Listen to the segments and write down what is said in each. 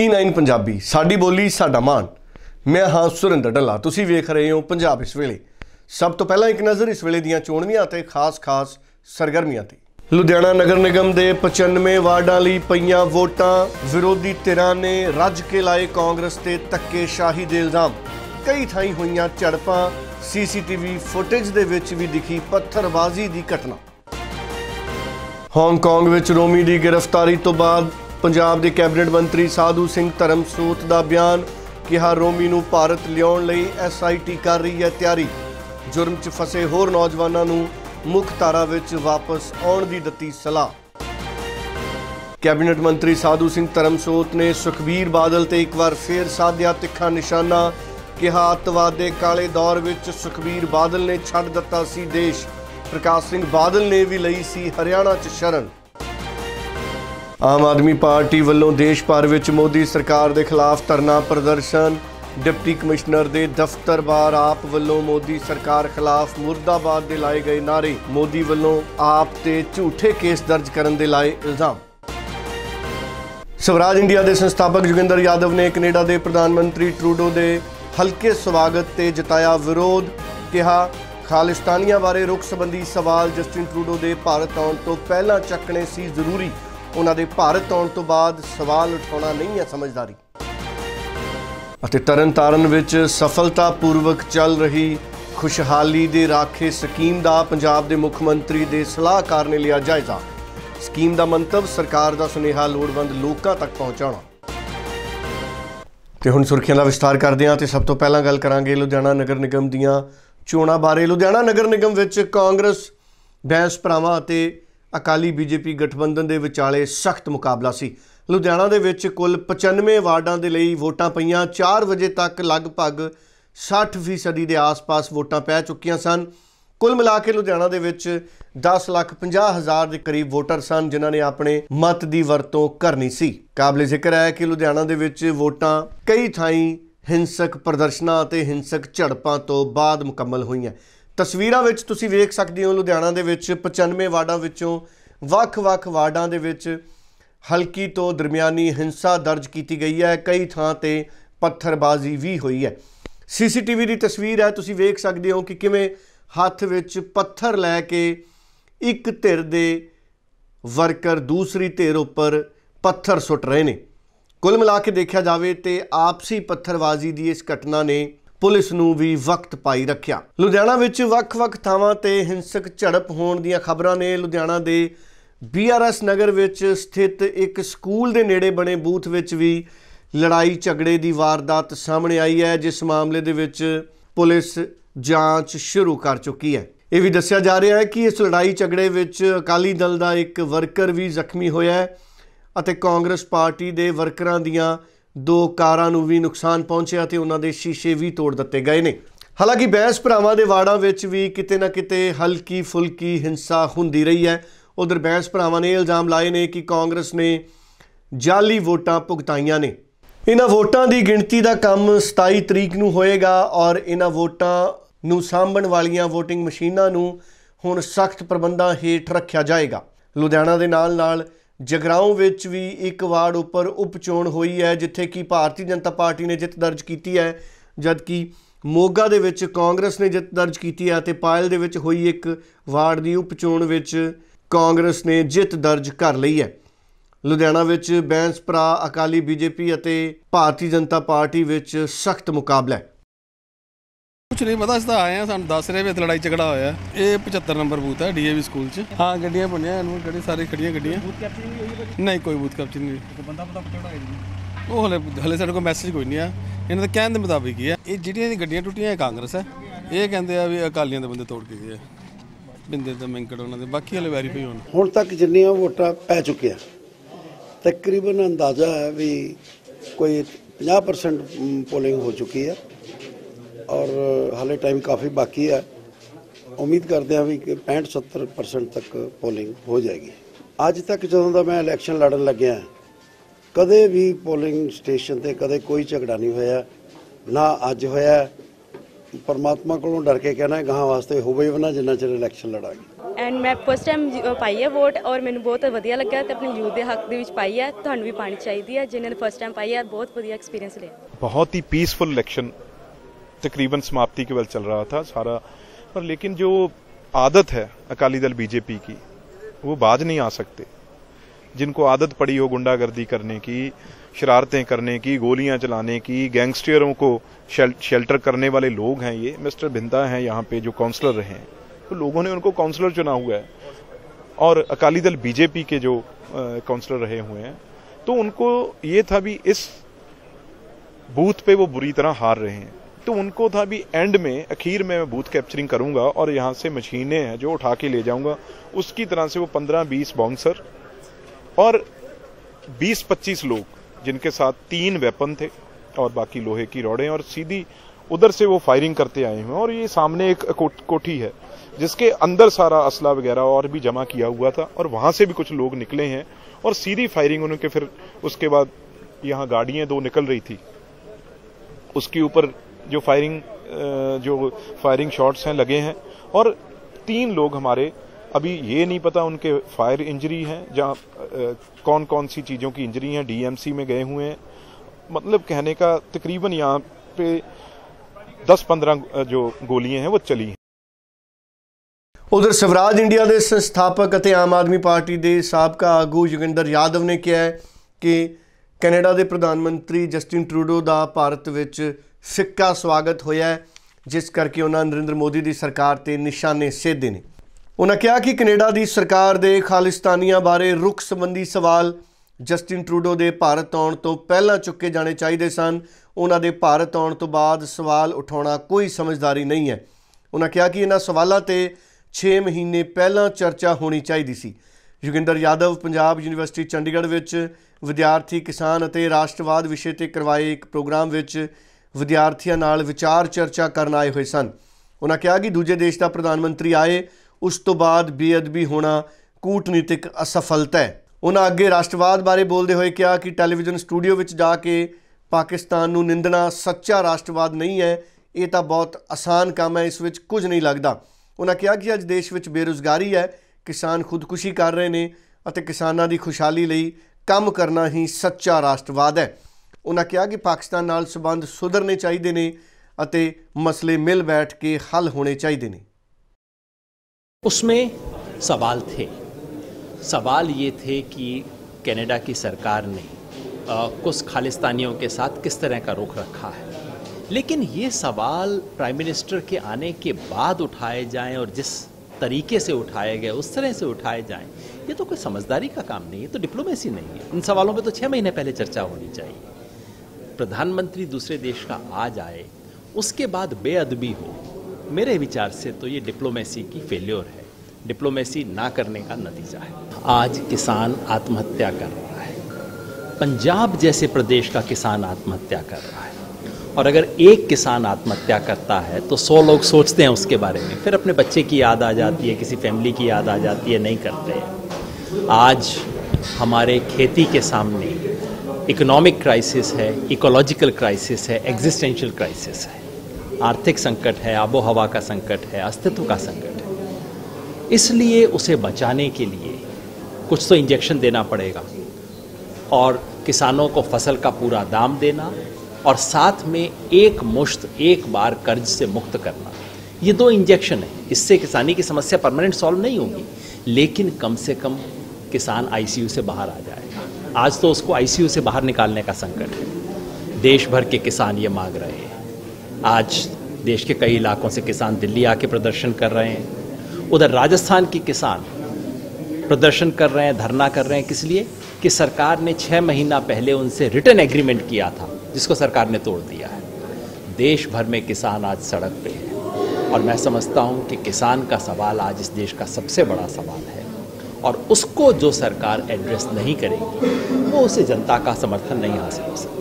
E9 Punjabi, ਸਾਡੀ ਬੋਲੀ, ਸਾਡਾ ਮਾਣ ਮੈਂ ਹਾਂ ਸੁਰਿੰਦਰ ਢੱਲਾ ਤੁਸੀਂ ਵੇਖ ਰਹੇ ਹੋ ਪੰਜਾਬ ਇਸ ਵੇਲੇ। ਸਭ ਤੋਂ ਪਹਿਲਾਂ ਇੱਕ ਨਜ਼ਰ ਇਸ ਵੇਲੇ ਦੀਆਂ ਚੋਣਵੀਆਂ ਤੇ ਖਾਸ-ਖਾਸ ਸਰਗਰਮੀਆਂ ਤੇ। ਲੁਧਿਆਣਾ ਨਗਰ ਨਿਗਮ ਦੇ 95 ਵਾਰਡਾਂ ਲਈ ਪਈਆਂ ਵੋਟਾਂ, ਵਿਰੋਧੀ ਧਿਰਾਂ ਨੇ ਰੱਜ ਕੇ ਲਾਏ ਕਾਂਗਰਸ ਤੇ ਧੱਕੇਸ਼ਾਹੀ ਦੇ ਇਲਜ਼ਾਮ। ਕਈ ਥਾਈਂ ਹੋਈਆਂ ਝੜਪਾਂ, ਸੀਸੀਟੀਵੀ ਫੁਟੇਜ ਦੇ ਵਿੱਚ ਵੀ ਦਿਖੀ ਪੱਥਰਬਾਜ਼ੀ ਦੀ ਘਟਨਾ। ਹਾਂਗਕਾਂਗ ਵਿੱਚ ਰੋਮੀ ਦੀ ਗ੍ਰਿਫਤਾਰੀ ਤੋਂ ਬਾਅਦ ਪੰਜਾਬ ਦੇ ਕੈਬਨਿਟ ਮੰਤਰੀ ਸਾਧੂ ਸਿੰਘ ਧਰਮਸੋਤ ਦਾ ਬਿਆਨ ਕਿਹਾ ਰੋਮੀ ਨੂੰ ਭਾਰਤ ਲਿਆਉਣ ਲਈ ਐਸਆਈਟੀ ਕਰ ਰਹੀ ਹੈ ਤਿਆਰੀ। ਜੁਰਮ 'ਚ ਫਸੇ ਹੋਰ ਨੌਜਵਾਨਾਂ ਨੂੰ ਮੁੱਖ ਧਾਰਾ ਵਿੱਚ ਵਾਪਸ ਆਉਣ ਦੀ ਦਿੱਤੀ ਸਲਾਹ। ਕੈਬਨਿਟ ਮੰਤਰੀ ਸਾਧੂ ਸਿੰਘ ਧਰਮਸੋਤ ਨੇ ਸੁਖਬੀਰ ਬਾਦਲ ਤੇ ਇੱਕ ਵਾਰ ਫੇਰ ਸਾਧਿਆ ਤਿੱਖਾ ਨਿਸ਼ਾਨਾ ਕਿਹਾ ਅੱਤਵਾਦ ਦੇ ਕਾਲੇ ਦੌਰ ਵਿੱਚ ਸੁਖਬੀਰ ਬਾਦਲ ਨੇ ਛੱਡ ਦਿੱਤਾ ਸੀ ਦੇਸ਼। ਪ੍ਰਕਾਸ਼ ਸਿੰਘ ਬਾਦਲ ਨੇ ਵੀ ਲਈ ਸੀ ਹਰਿਆਣਾ 'ਚ ਸ਼ਰਨ। ਆਮ ਆਦਮੀ ਪਾਰਟੀ ਵੱਲੋਂ ਦੇਸ਼ ਭਰ ਵਿੱਚ ਮੋਦੀ ਸਰਕਾਰ ਦੇ ਖਿਲਾਫ ਧਰਨਾ ਪ੍ਰਦਰਸ਼ਨ। ਡਿਪਟੀ ਕਮਿਸ਼ਨਰ ਦੇ ਦਫ਼ਤਰ ਬਾਹਰ ਆਪ ਵੱਲੋਂ ਮੋਦੀ ਸਰਕਾਰ ਖਿਲਾਫ ਮੁਰਦਾਬਾਦ ਦੇ ਲਾਏ ਗਏ ਨਾਰੇ ਮੋਦੀ ਵੱਲੋਂ ਆਪ ਤੇ ਝੂਠੇ ਕੇਸ ਦਰਜ ਕਰਨ ਦੇ ਲਾਏ ਇਲਜ਼ਾਮ। ਸਵਰਾਜ ਇੰਡੀਆ ਦੇ ਸੰਸਥਾਪਕ ਜੋਗਿੰਦਰ ਯਾਦਵ ਨੇ ਕੈਨੇਡਾ ਦੇ ਪ੍ਰਧਾਨ ਮੰਤਰੀ ਟਰੂਡੋ ਦੇ ਹਲਕੇ ਸਵਾਗਤ ਤੇ ਜਤਾਇਆ ਵਿਰੋਧ, ਕਿਹਾ, ਖਾਲਿਸਤਾਨੀਆਂ ਬਾਰੇ ਰੁਖ ਸੰਬੰਧੀ ਸਵਾਲ ਜਸਟਿਨ ਟਰੂਡੋ ਦੇ ਭਾਰਤ ਆਉਣ ਤੋਂ ਪਹਿਲਾਂ ਚੱਕਣੇ ਸੀ ਜ਼ਰੂਰੀ। ਉਹਨਾਂ ਦੇ ਭਾਰਤ ਆਉਣ ਤੋਂ ਬਾਅਦ ਸਵਾਲ ਉਠਾਉਣਾ ਨਹੀਂ ਹੈ ਸਮਝਦਾਰੀ। ਅਤੇ ਤਰਨਤਾਰਨ ਵਿੱਚ ਸਫਲਤਾਪੂਰਵਕ ਚੱਲ ਰਹੀ ਖੁਸ਼ਹਾਲੀ ਦੇ ਰਾਖੇ ਸਕੀਮ ਦਾ ਪੰਜਾਬ ਦੇ ਮੁੱਖ ਮੰਤਰੀ ਦੇ ਸਲਾਹਕਾਰ ਨੇ ਲਿਆ ਜਾਇਜ਼ਾ। ਸਕੀਮ ਦਾ ਮੰਤਵ ਸਰਕਾਰ ਦਾ ਸੁਨੇਹਾ ਲੋੜਵੰਦ ਲੋਕਾਂ ਤੱਕ ਪਹੁੰਚਾਉਣਾ। ਤੇ ਹੁਣ ਸੁਰਖੀਆਂ ਦਾ ਵਿਸਥਾਰ ਕਰਦੇ ਹਾਂ ਤੇ ਸਭ ਤੋਂ ਪਹਿਲਾਂ ਗੱਲ ਕਰਾਂਗੇ ਲੁਧਿਆਣਾ ਨਗਰ ਨਿਗਮ ਦੀਆਂ ਚੋਣਾਂ ਬਾਰੇ। ਲੁਧਿਆਣਾ ਨਗਰ ਨਿਗਮ ਵਿੱਚ ਕਾਂਗਰਸ, ਬੈਂਸ ਭਰਾਵਾਂ ਅਤੇ ਅਕਾਲੀ ਬੀਜੇਪੀ ਗਠਬੰਧਨ ਦੇ ਵਿਚਾਲੇ ਸਖਤ ਮੁਕਾਬਲਾ ਸੀ। ਲੁਧਿਆਣਾ ਦੇ ਵਿੱਚ ਕੁੱਲ 95 ਵਾਰਡਾਂ ਦੇ ਲਈ ਵੋਟਾਂ ਪਈਆਂ। 4 ਵਜੇ ਤੱਕ ਲਗਭਗ 60% ਦੇ ਆਸ-ਪਾਸ ਵੋਟਾਂ ਪੈ ਚੁੱਕੀਆਂ ਸਨ। ਕੁੱਲ ਮਿਲਾ ਕੇ ਲੁਧਿਆਣਾ ਦੇ ਵਿੱਚ 10 ਲੱਖ 50 ਹਜ਼ਾਰ ਦੇ ਕਰੀਬ ਵੋਟਰ ਸਨ, ਜਿਨ੍ਹਾਂ ਨੇ ਆਪਣੇ ਮਤ ਦੀ ਵਰਤੋਂ ਕਰਨੀ ਸੀ। ਕਾਬਲੇ ਜ਼ਿਕਰ ਹੈ ਕਿ ਲੁਧਿਆਣਾ ਦੇ ਵਿੱਚ ਵੋਟਾਂ ਕਈ ਥਾਈਂ ਹਿੰਸਕ ਪ੍ਰਦਰਸ਼ਨਾਂ ਅਤੇ ਹਿੰਸਕ ਝੜਪਾਂ ਤੋਂ ਬਾਅਦ ਮੁਕੰਮਲ ਹੋਈਆਂ। ਤਸਵੀਰਾਂ ਵਿੱਚ ਤੁਸੀਂ ਵੇਖ ਸਕਦੇ ਹੋ ਲੁਧਿਆਣਾ ਦੇ ਵਿੱਚ 95 ਵਾਰਡਾਂ ਵਿੱਚੋਂ ਵੱਖ-ਵੱਖ ਵਾਰਡਾਂ ਦੇ ਵਿੱਚ ਹਲਕੀ ਤੋਂ ਦਰਮਿਆਨੀ ਹਿੰਸਾ ਦਰਜ ਕੀਤੀ ਗਈ ਹੈ। ਕਈ ਥਾਂ ਤੇ ਪੱਥਰਬਾਜ਼ੀ ਵੀ ਹੋਈ ਹੈ। ਸੀਸੀਟੀਵੀ ਦੀ ਤਸਵੀਰ ਹੈ। ਤੁਸੀਂ ਵੇਖ ਸਕਦੇ ਹੋ ਕਿ ਕਿਵੇਂ ਹੱਥ ਵਿੱਚ ਪੱਥਰ ਲੈ ਕੇ ਇੱਕ ਧਿਰ ਦੇ ਵਰਕਰ ਦੂਸਰੀ ਧਿਰ ਉੱਪਰ ਪੱਥਰ ਸੁੱਟ ਰਹੇ ਨੇ। ਕੁੱਲ ਮਿਲਾ ਕੇ ਦੇਖਿਆ ਜਾਵੇ ਤੇ ਆਪਸੀ ਪੱਥਰਬਾਜ਼ੀ ਦੀ ਇਸ ਘਟਨਾ ਨੇ ਪੁਲਿਸ ਨੂੰ ਵੀ ਵਕਤ ਪਾਈ ਰੱਖਿਆ। ਲੁਧਿਆਣਾ ਵਿੱਚ ਵੱਖ-ਵੱਖ ਥਾਵਾਂ ਤੇ ਹਿੰਸਕ ਝੜਪ ਹੋਣ ਦੀਆਂ ਖਬਰਾਂ ਨੇ ਲੁਧਿਆਣਾ ਦੇ ਬੀਆਰਐਸ ਨਗਰ ਵਿੱਚ ਸਥਿਤ ਇੱਕ ਸਕੂਲ ਦੇ ਨੇੜੇ ਬਣੇ ਬੂਥ ਵਿੱਚ ਵੀ ਲੜਾਈ ਝਗੜੇ ਦੀ ਵਾਰਦਾਤ ਸਾਹਮਣੇ ਆਈ ਹੈ, ਜਿਸ ਮਾਮਲੇ ਦੇ ਵਿੱਚ ਪੁਲਿਸ ਜਾਂਚ ਸ਼ੁਰੂ ਕਰ ਚੁੱਕੀ ਹੈ। ਇਹ ਵੀ ਦੱਸਿਆ ਜਾ ਰਿਹਾ ਹੈ ਕਿ ਇਸ ਲੜਾਈ ਝਗੜੇ ਵਿੱਚ ਅਕਾਲੀ ਦਲ ਦਾ ਇੱਕ ਵਰਕਰ ਵੀ ਜ਼ਖਮੀ ਹੋਇਆ ਹੈ ਅਤੇ ਕਾਂਗਰਸ ਪਾਰਟੀ ਦੇ ਵਰਕਰਾਂ ਦੀਆਂ ਦੋ ਕਾਰਾਂ ਨੂੰ ਵੀ ਨੁਕਸਾਨ ਪਹੁੰਚਿਆ ਤੇ ਉਹਨਾਂ ਦੇ ਸ਼ੀਸ਼ੇ ਵੀ ਤੋੜ ਦਿੱਤੇ ਗਏ ਨੇ। ਹਾਲਾਂਕਿ ਬੈਂਸ ਭਰਾਵਾਂ ਦੇ ਵਾੜਾਂ ਵਿੱਚ ਵੀ ਕਿਤੇ ਨਾ ਕਿਤੇ ਹਲਕੀ ਫੁਲਕੀ ਹਿੰਸਾ ਹੁੰਦੀ ਰਹੀ ਹੈ। ਉਧਰ ਬੈਂਸ ਭਰਾਵਾਂ ਨੇ ਇਲਜ਼ਾਮ ਲਾਏ ਨੇ ਕਿ ਕਾਂਗਰਸ ਨੇ ਜਾਲੀ ਵੋਟਾਂ ਭੁਗਤਾਈਆਂ ਨੇ। ਇਹਨਾਂ ਵੋਟਾਂ ਦੀ ਗਿਣਤੀ ਦਾ ਕੰਮ 27 ਤਰੀਕ ਨੂੰ ਹੋਏਗਾ ਔਰ ਇਹਨਾਂ ਵੋਟਾਂ ਨੂੰ ਸਾਂਭਣ ਵਾਲੀਆਂ VOTING ਮਸ਼ੀਨਾਂ ਨੂੰ ਹੁਣ ਸਖਤ ਪ੍ਰਬੰਧਾਂ ਹੇਠ ਰੱਖਿਆ ਜਾਏਗਾ। ਲੁਧਿਆਣਾ ਦੇ ਨਾਲ-ਨਾਲ ਜਗਰਾਉਂ ਵਿੱਚ ਵੀ ਇੱਕ ਵਾਰਡ ਉੱਪਰ ਉਪਚੋਣ ਹੋਈ ਹੈ, ਜਿੱਥੇ ਕਿ ਭਾਰਤੀ ਜਨਤਾ ਪਾਰਟੀ ਨੇ ਜਿੱਤ ਦਰਜ ਕੀਤੀ ਹੈ, ਜਦਕਿ ਮੋਗਾ ਦੇ ਵਿੱਚ ਕਾਂਗਰਸ ਨੇ ਜਿੱਤ ਦਰਜ ਕੀਤੀ ਹੈ ਤੇ ਪਾਇਲ ਦੇ ਵਿੱਚ ਹੋਈ ਇੱਕ ਵਾਰਡ ਦੀ ਉਪਚੋਣ ਵਿੱਚ ਕਾਂਗਰਸ ਨੇ ਜਿੱਤ ਦਰਜ ਕਰ ਲਈ ਹੈ। ਲੁਧਿਆਣਾ ਵਿੱਚ ਬੈਂਸ ਭਰਾ ਅਕਾਲੀ ਬੀਜੇਪੀ ਅਤੇ ਭਾਰਤੀ ਜਨਤਾ ਪਾਰਟੀ ਵਿੱਚ ਸਖਤ ਮੁਕਾਬਲਾ ਹੈ। ਕੁਛ ਨਹੀਂ ਪਤਾ ਅਸੀਂ ਤਾਂ ਆਏ ਆ ਸਾਨੂੰ ਦੱਸ ਰਹੇ ਵੀ ਇੱਥੇ ਲੜਾਈ ਝਗੜਾ ਹੋਇਆ। ਇਹ 75 ਨੰਬਰ ਬੂਥ ਹੈ ਡੀਏਵੀ ਸਕੂਲ 'ਚ। ਹਾਂ ਗੱਡੀਆਂ ਬਣੀਆਂ ਇਹਨੂੰ ਗੱਡੀ ਸਾਰੀ ਖੜੀਆਂ ਗੱਡੀਆਂ। ਬੂਥ ਕੈਪਚਰ ਨਹੀਂ ਹੋਈ ਨਹੀਂ ਕੋਈ ਬੂਥ ਕੈਪਚਰ ਨਹੀਂ ਹੋਈ। ਬੰਦਾ ਪਤਾ ਕਿਹੜਾ ਉਹ ਹਲੇ ਹਲੇ ਸਾਡੇ ਕੋਲ ਮੈਸੇਜ ਕੋਈ ਨਹੀਂ ਆ। ਇਹਨਾਂ ਦੇ ਕਹਿਣ ਦੇ ਮੁਤਾਬਿਕ ਹੀ ਆ। ਇਹ ਜਿਹੜੀਆਂ ਦੀ ਗੱਡੀਆਂ ਟੁੱਟੀਆਂ ਇਹ ਕਾਂਗਰਸ ਹੈ। ਇਹ ਕਹਿੰਦੇ ਆ ਵੀ ਅਕਾਲੀਆਂ ਦੇ ਬੰਦੇ ਤੋੜ ਕੇ ਗਏ ਆ। ਬਿੰਦੇ ਤੇ ਮੈਂਕੜ ਉਹਨਾਂ ਦੇ ਬਾਕੀ ਹਲੇ ਵੈਰੀਫਾਈ ਹੋਣ। ਹੁਣ ਤੱਕ ਜਿੰਨੀਆਂ ਵੋਟਾਂ ਪੈ ਚੁੱਕੀਆਂ ਤਕਰੀਬਨ ਅੰਦਾਜ਼ਾ ਹੈ ਵੀ ਕੋਈ 50% ਪੋਲਿੰਗ ਹੋ ਚੁੱਕੀ ਹੈ। ਔਰ ਹਾਲੇ ਟਾਈਮ ਕਾਫੀ ਬਾਕੀ ਹੈ। ਉਮੀਦ ਕਰਦੇ ਹਾਂ ਵੀ ਕਿ 65 70% ਤੱਕ ਪੋਲਿੰਗ ਹੋ ਜਾਏਗੀ। ਅੱਜ ਤੱਕ ਜਦੋਂ ਦਾ ਮੈਂ ਇਲੈਕਸ਼ਨ ਲੜਨ ਲੱਗਿਆ ਕਦੇ ਵੀ ਪੋਲਿੰਗ ਸਟੇਸ਼ਨ ਤੇ ਕਦੇ ਕੋਈ ਝਗੜਾ ਨਹੀਂ ਹੋਇਆ। ਨਾ ਅੱਜ ਹੋਇਆ। ਪਰਮਾਤਮਾ ਕੋਲੋਂ ਡਰ ਕੇ ਕਹਿਣਾ ਗਾਂ ਵਾਸਤੇ ਹੋਵੇ ਵਨਾ ਜਿੰਨਾ ਚਿਰ ਇਲੈਕਸ਼ਨ ਲੜਾਂਗੇ। ਐਂਡ ਮੈਂ ਫਸਟ ਟਾਈਮ ਪਾਈ ਹੈ ਵੋਟ ਔਰ ਮੈਨੂੰ ਬਹੁਤ ਵਧੀਆ ਲੱਗਾ ਤੇ ਆਪਣੇ ਯੂਥ ਦੇ ਹੱਕ ਦੇ ਵਿੱਚ ਪਾਈ ਹੈ। ਤੁਹਾਨੂੰ ਵੀ ਪਾਣੀ ਚਾਹੀਦੀ ਹੈ। ਜਿਨ੍ਹਾਂ ਨੇ ਫਸਟ ਟਾਈਮ ਪਾਈ ਹੈ ਬਹੁਤ ਵਧੀਆ ਐਕਸਪੀਰੀਅੰਸ ਲਿਆ। ਬਹੁਤ ਹੀ ਪੀਸਫੁਲ ਇਲੈਕਸ਼ਨ तकरीबन समाप्ति के बल चल रहा था सारा। पर लेकिन जो आदत है अकाली दल बीजेपी की वो बाज नहीं आ सकते। जिनको आदत पड़ी हो गुंडागर्दी करने की शरारतें करने की गोलियाँ चलाने की गैंगस्टरों को शेल, शेल्टर करने वाले लोग हैं ये मिस्टर भिंदा हैं यहाँ पे जो काउंसलर रहे हैं। तो लोगों ने उनको काउंसलर चुना हुआ है। और अकाली दल बीजेपी के जो काउंसलर रहे हुए हैं तो उनको ये था भी इस बूथ पे वो बुरी तरह हार रहे हैं। तो उनको था भी एंड में, अखीर में मैं बूथ कैप्चरिंग करूँगा और यहाँ से मशीनें हैं जो उठा के ले जाऊँगा। उसकी तरह से वो 15-20 बाउंसर और 20-25 लोग, जिनके साथ तीन वेपन थे और बाकी लोहे की रॉडें और सीधी उधर से वो फायरिंग करते आए हुए और ये सामने एक कोठी है, जिसके अंदर सारा असला वगैरह और भी जमा किया हुआ था और वहाँ से भी कुछ लोग निकले हैं और सीधी फायरिंग उनके फिर उसके बाद यहाँ गाड़ियाँ दो निकल रही थी। उसके ऊपर जो फायरिंग जो फायरिंग शॉट्स हैं लगे हैं और तीन लोग हमारे अभी ये नहीं पता उनके फायर इंजरी है जहाँ कौन कौन सी चीजों की इंजरी है डीएमसी में गए हुए हैं मतलब कहने का तकरीबन यहाँ पे 10-15 ਜੋ ਗੋਲੀਆਂ ਹੈ ਉਹ ਚਲੀ ਹੈ ਉਧਰ ਸਵਰਾਜ ਇੰਡੀਆ ਦੇ ਸੰਸਥਾਪਕ ਅਤੇ ਆਮ ਆਦਮੀ ਪਾਰਟੀ ਦੇ ਸਾਬਕਾ ਆਗੂ ਯੋਗਿੰਦਰ ਯਾਦਵ ਨੇ ਕਿਹਾ ਹੈ ਕਿ ਕੈਨੇਡਾ ਦੇ ਪ੍ਰਧਾਨ ਮੰਤਰੀ ਜਸਟਿਨ ਟਰੂਡੋ ਦਾ ਭਾਰਤ ਵਿੱਚ ਫਿੱਕਾ ਸਵਾਗਤ ਹੋਇਆ ਜਿਸ ਕਰਕੇ ਉਹਨਾਂ ਨਰਿੰਦਰ ਮੋਦੀ ਦੀ ਸਰਕਾਰ ਤੇ ਨਿਸ਼ਾਨੇ ਸੇਧੇ ਨੇ। ਉਹਨਾਂ ਕਿਹਾ ਕਿ ਕੈਨੇਡਾ ਦੀ ਸਰਕਾਰ ਦੇ ਖਾਲਿਸਤਾਨੀਆਂ ਬਾਰੇ ਰੁਖ ਸੰਬੰਧੀ ਸਵਾਲ ਜਸਟਿਨ ਟਰੂਡੋ ਦੇ ਭਾਰਤ ਆਉਣ ਤੋਂ ਪਹਿਲਾਂ ਚੁੱਕੇ ਜਾਣੇ ਚਾਹੀਦੇ ਸਨ। ਉਹਨਾਂ ਦੇ ਭਾਰਤ ਆਉਣ ਤੋਂ ਬਾਅਦ ਸਵਾਲ ਉਠਾਉਣਾ ਕੋਈ ਸਮਝਦਾਰੀ ਨਹੀਂ ਹੈ। ਉਹਨਾਂ ਕਿਹਾ ਕਿ ਇਹਨਾਂ ਸਵਾਲਾਂ ਤੇ 6 ਮਹੀਨੇ ਪਹਿਲਾਂ ਚਰਚਾ ਹੋਣੀ ਚਾਹੀਦੀ ਸੀ। ਯੋਗਿੰਦਰ ਯਾਦਵ ਪੰਜਾਬ ਯੂਨੀਵਰਸਿਟੀ ਚੰਡੀਗੜ੍ਹ ਵਿੱਚ ਵਿਦਿਆਰਥੀ, ਕਿਸਾਨ ਅਤੇ ਰਾਸ਼ਟਰਵਾਦ ਵਿਸ਼ੇ ਤੇ ਕਰਵਾਏ ਇੱਕ ਪ੍ਰੋਗਰਾਮ ਵਿੱਚ ਵਿਦਿਆਰਥੀਆਂ ਨਾਲ ਵਿਚਾਰ ਚਰਚਾ ਕਰਨ ਆਏ ਹੋਏ ਸਨ। ਉਹਨਾਂ ਕਿਹਾ ਕਿ ਦੂਜੇ ਦੇਸ਼ ਦਾ ਪ੍ਰਧਾਨ ਮੰਤਰੀ ਆਏ, ਉਸ ਤੋਂ ਬਾਅਦ ਬੇਅਦਬੀ ਹੋਣਾ ਕੂਟਨੀਤਿਕ ਅਸਫਲਤਾ ਹੈ। ਉਹਨਾਂ ਅੱਗੇ ਰਾਸ਼ਟਰਵਾਦ ਬਾਰੇ ਬੋਲਦੇ ਹੋਏ ਕਿਹਾ ਕਿ ਟੈਲੀਵਿਜ਼ਨ ਸਟੂਡੀਓ ਵਿੱਚ ਜਾ ਕੇ ਪਾਕਿਸਤਾਨ ਨੂੰ ਨਿੰਦਣਾ ਸੱਚਾ ਰਾਸ਼ਟਰਵਾਦ ਨਹੀਂ ਹੈ, ਇਹ ਤਾਂ ਬਹੁਤ ਆਸਾਨ ਕੰਮ ਹੈ, ਇਸ ਵਿੱਚ ਕੁਝ ਨਹੀਂ ਲੱਗਦਾ। ਉਹਨਾਂ ਕਿਹਾ ਕਿ ਅੱਜ ਦੇਸ਼ ਵਿੱਚ ਬੇਰੁਜ਼ਗਾਰੀ ਹੈ ਕਿਸਾਨ ਖੁਦਕੁਸ਼ੀ ਕਰ ਰਹੇ ਨੇ ਅਤੇ ਕਿਸਾਨਾਂ ਦੀ ਖੁਸ਼ਹਾਲੀ ਲਈ ਕੰਮ ਕਰਨਾ ਹੀ ਸੱਚਾ ਰਾਸ਼ਟਰਵਾਦ ਹੈ ਉਹਨਾਂ ਕਿਹਾ ਕਿ ਪਾਕਿਸਤਾਨ ਨਾਲ ਸਬੰਧ ਸੁਧਰਨੇ ਚਾਹੀਦੇ ਨੇ ਅਤੇ ਮਸਲੇ ਮਿਲ ਬੈਠ ਕੇ ਹੱਲ ਹੋਣੇ ਚਾਹੀਦੇ ਨੇ उसमें सवाल थे सवाल ये थे कि कनाडा की सरकार ने आ, कुछ खालिस्तानियों के साथ किस तरह का रुख रखा है लेकिन ये सवाल प्राइम मिनिस्टर के आने के बाद उठाए जाएं और जिस तरीके से उठाए गए, उस तरह से उठाए जाएँ, ये तो कोई समझदारी का काम नहीं है तो डिप्लोमेसी नहीं है। इन सवालों पे तो छः महीने पहले चर्चा होनी चाहिए। प्रधानमंत्री दूसरे देश का आ जाए उसके बाद बेअदबी हो, मेरे विचार से तो ये डिप्लोमेसी की फेल्योर है। डिप्लोमेसी ना करने का नतीजा है। आज किसान आत्महत्या कर रहा है। पंजाब जैसे प्रदेश का किसान आत्महत्या कर रहा है। और अगर एक किसान आत्महत्या करता है तो सौ लोग सोचते हैं उसके बारे में। फिर अपने बच्चे की याद आ जाती है, किसी फैमिली की याद आ जाती है, नहीं करते। हैं आज हमारे खेती के सामने इकोनॉमिक क्राइसिस है इकोलॉजिकल क्राइसिस है एग्जिस्टेंशियल क्राइसिस है। आर्थिक संकट है आबो हवा का संकट है, अस्तित्व का संकट है। इसलिए उसे बचाने के लिए कुछ तो इंजेक्शन देना पड़ेगा और किसानों को फ़सल का पूरा दाम देना और साथ में एक मुश्त, एक बार कर्ज से मुक्त करना। ये दो इंजेक्शन है। इससे किसानी की समस्या परमानेंट सॉल्व नहीं होगी, लेकिन कम से कम किसान आईसीयू से बाहर आ जाएगा आज तो उसको आईसीयू से बाहर निकालने का संकट है। देश भर के किसान ये मांग रहे हैं। आज देश के कई इलाकों से किसान दिल्ली आके प्रदर्शन कर रहे हैं। उधर राजस्थान के किसान प्रदर्शन कर रहे हैं, धरना कर रहे हैं, किस लिए? कि सरकार ने छः महीना पहले उनसे रिटर्न एग्रीमेंट किया था। जिसको सरकार ने तोड़ दिया है देश भर में किसान आज सड़क पे है और मैं समझता हूँ कि किसान का सवाल आज इस देश का सबसे बड़ा सवाल है और उसको जो सरकार एड्रेस नहीं करेगी वो उसे जनता का समर्थन नहीं हासिल हो सकता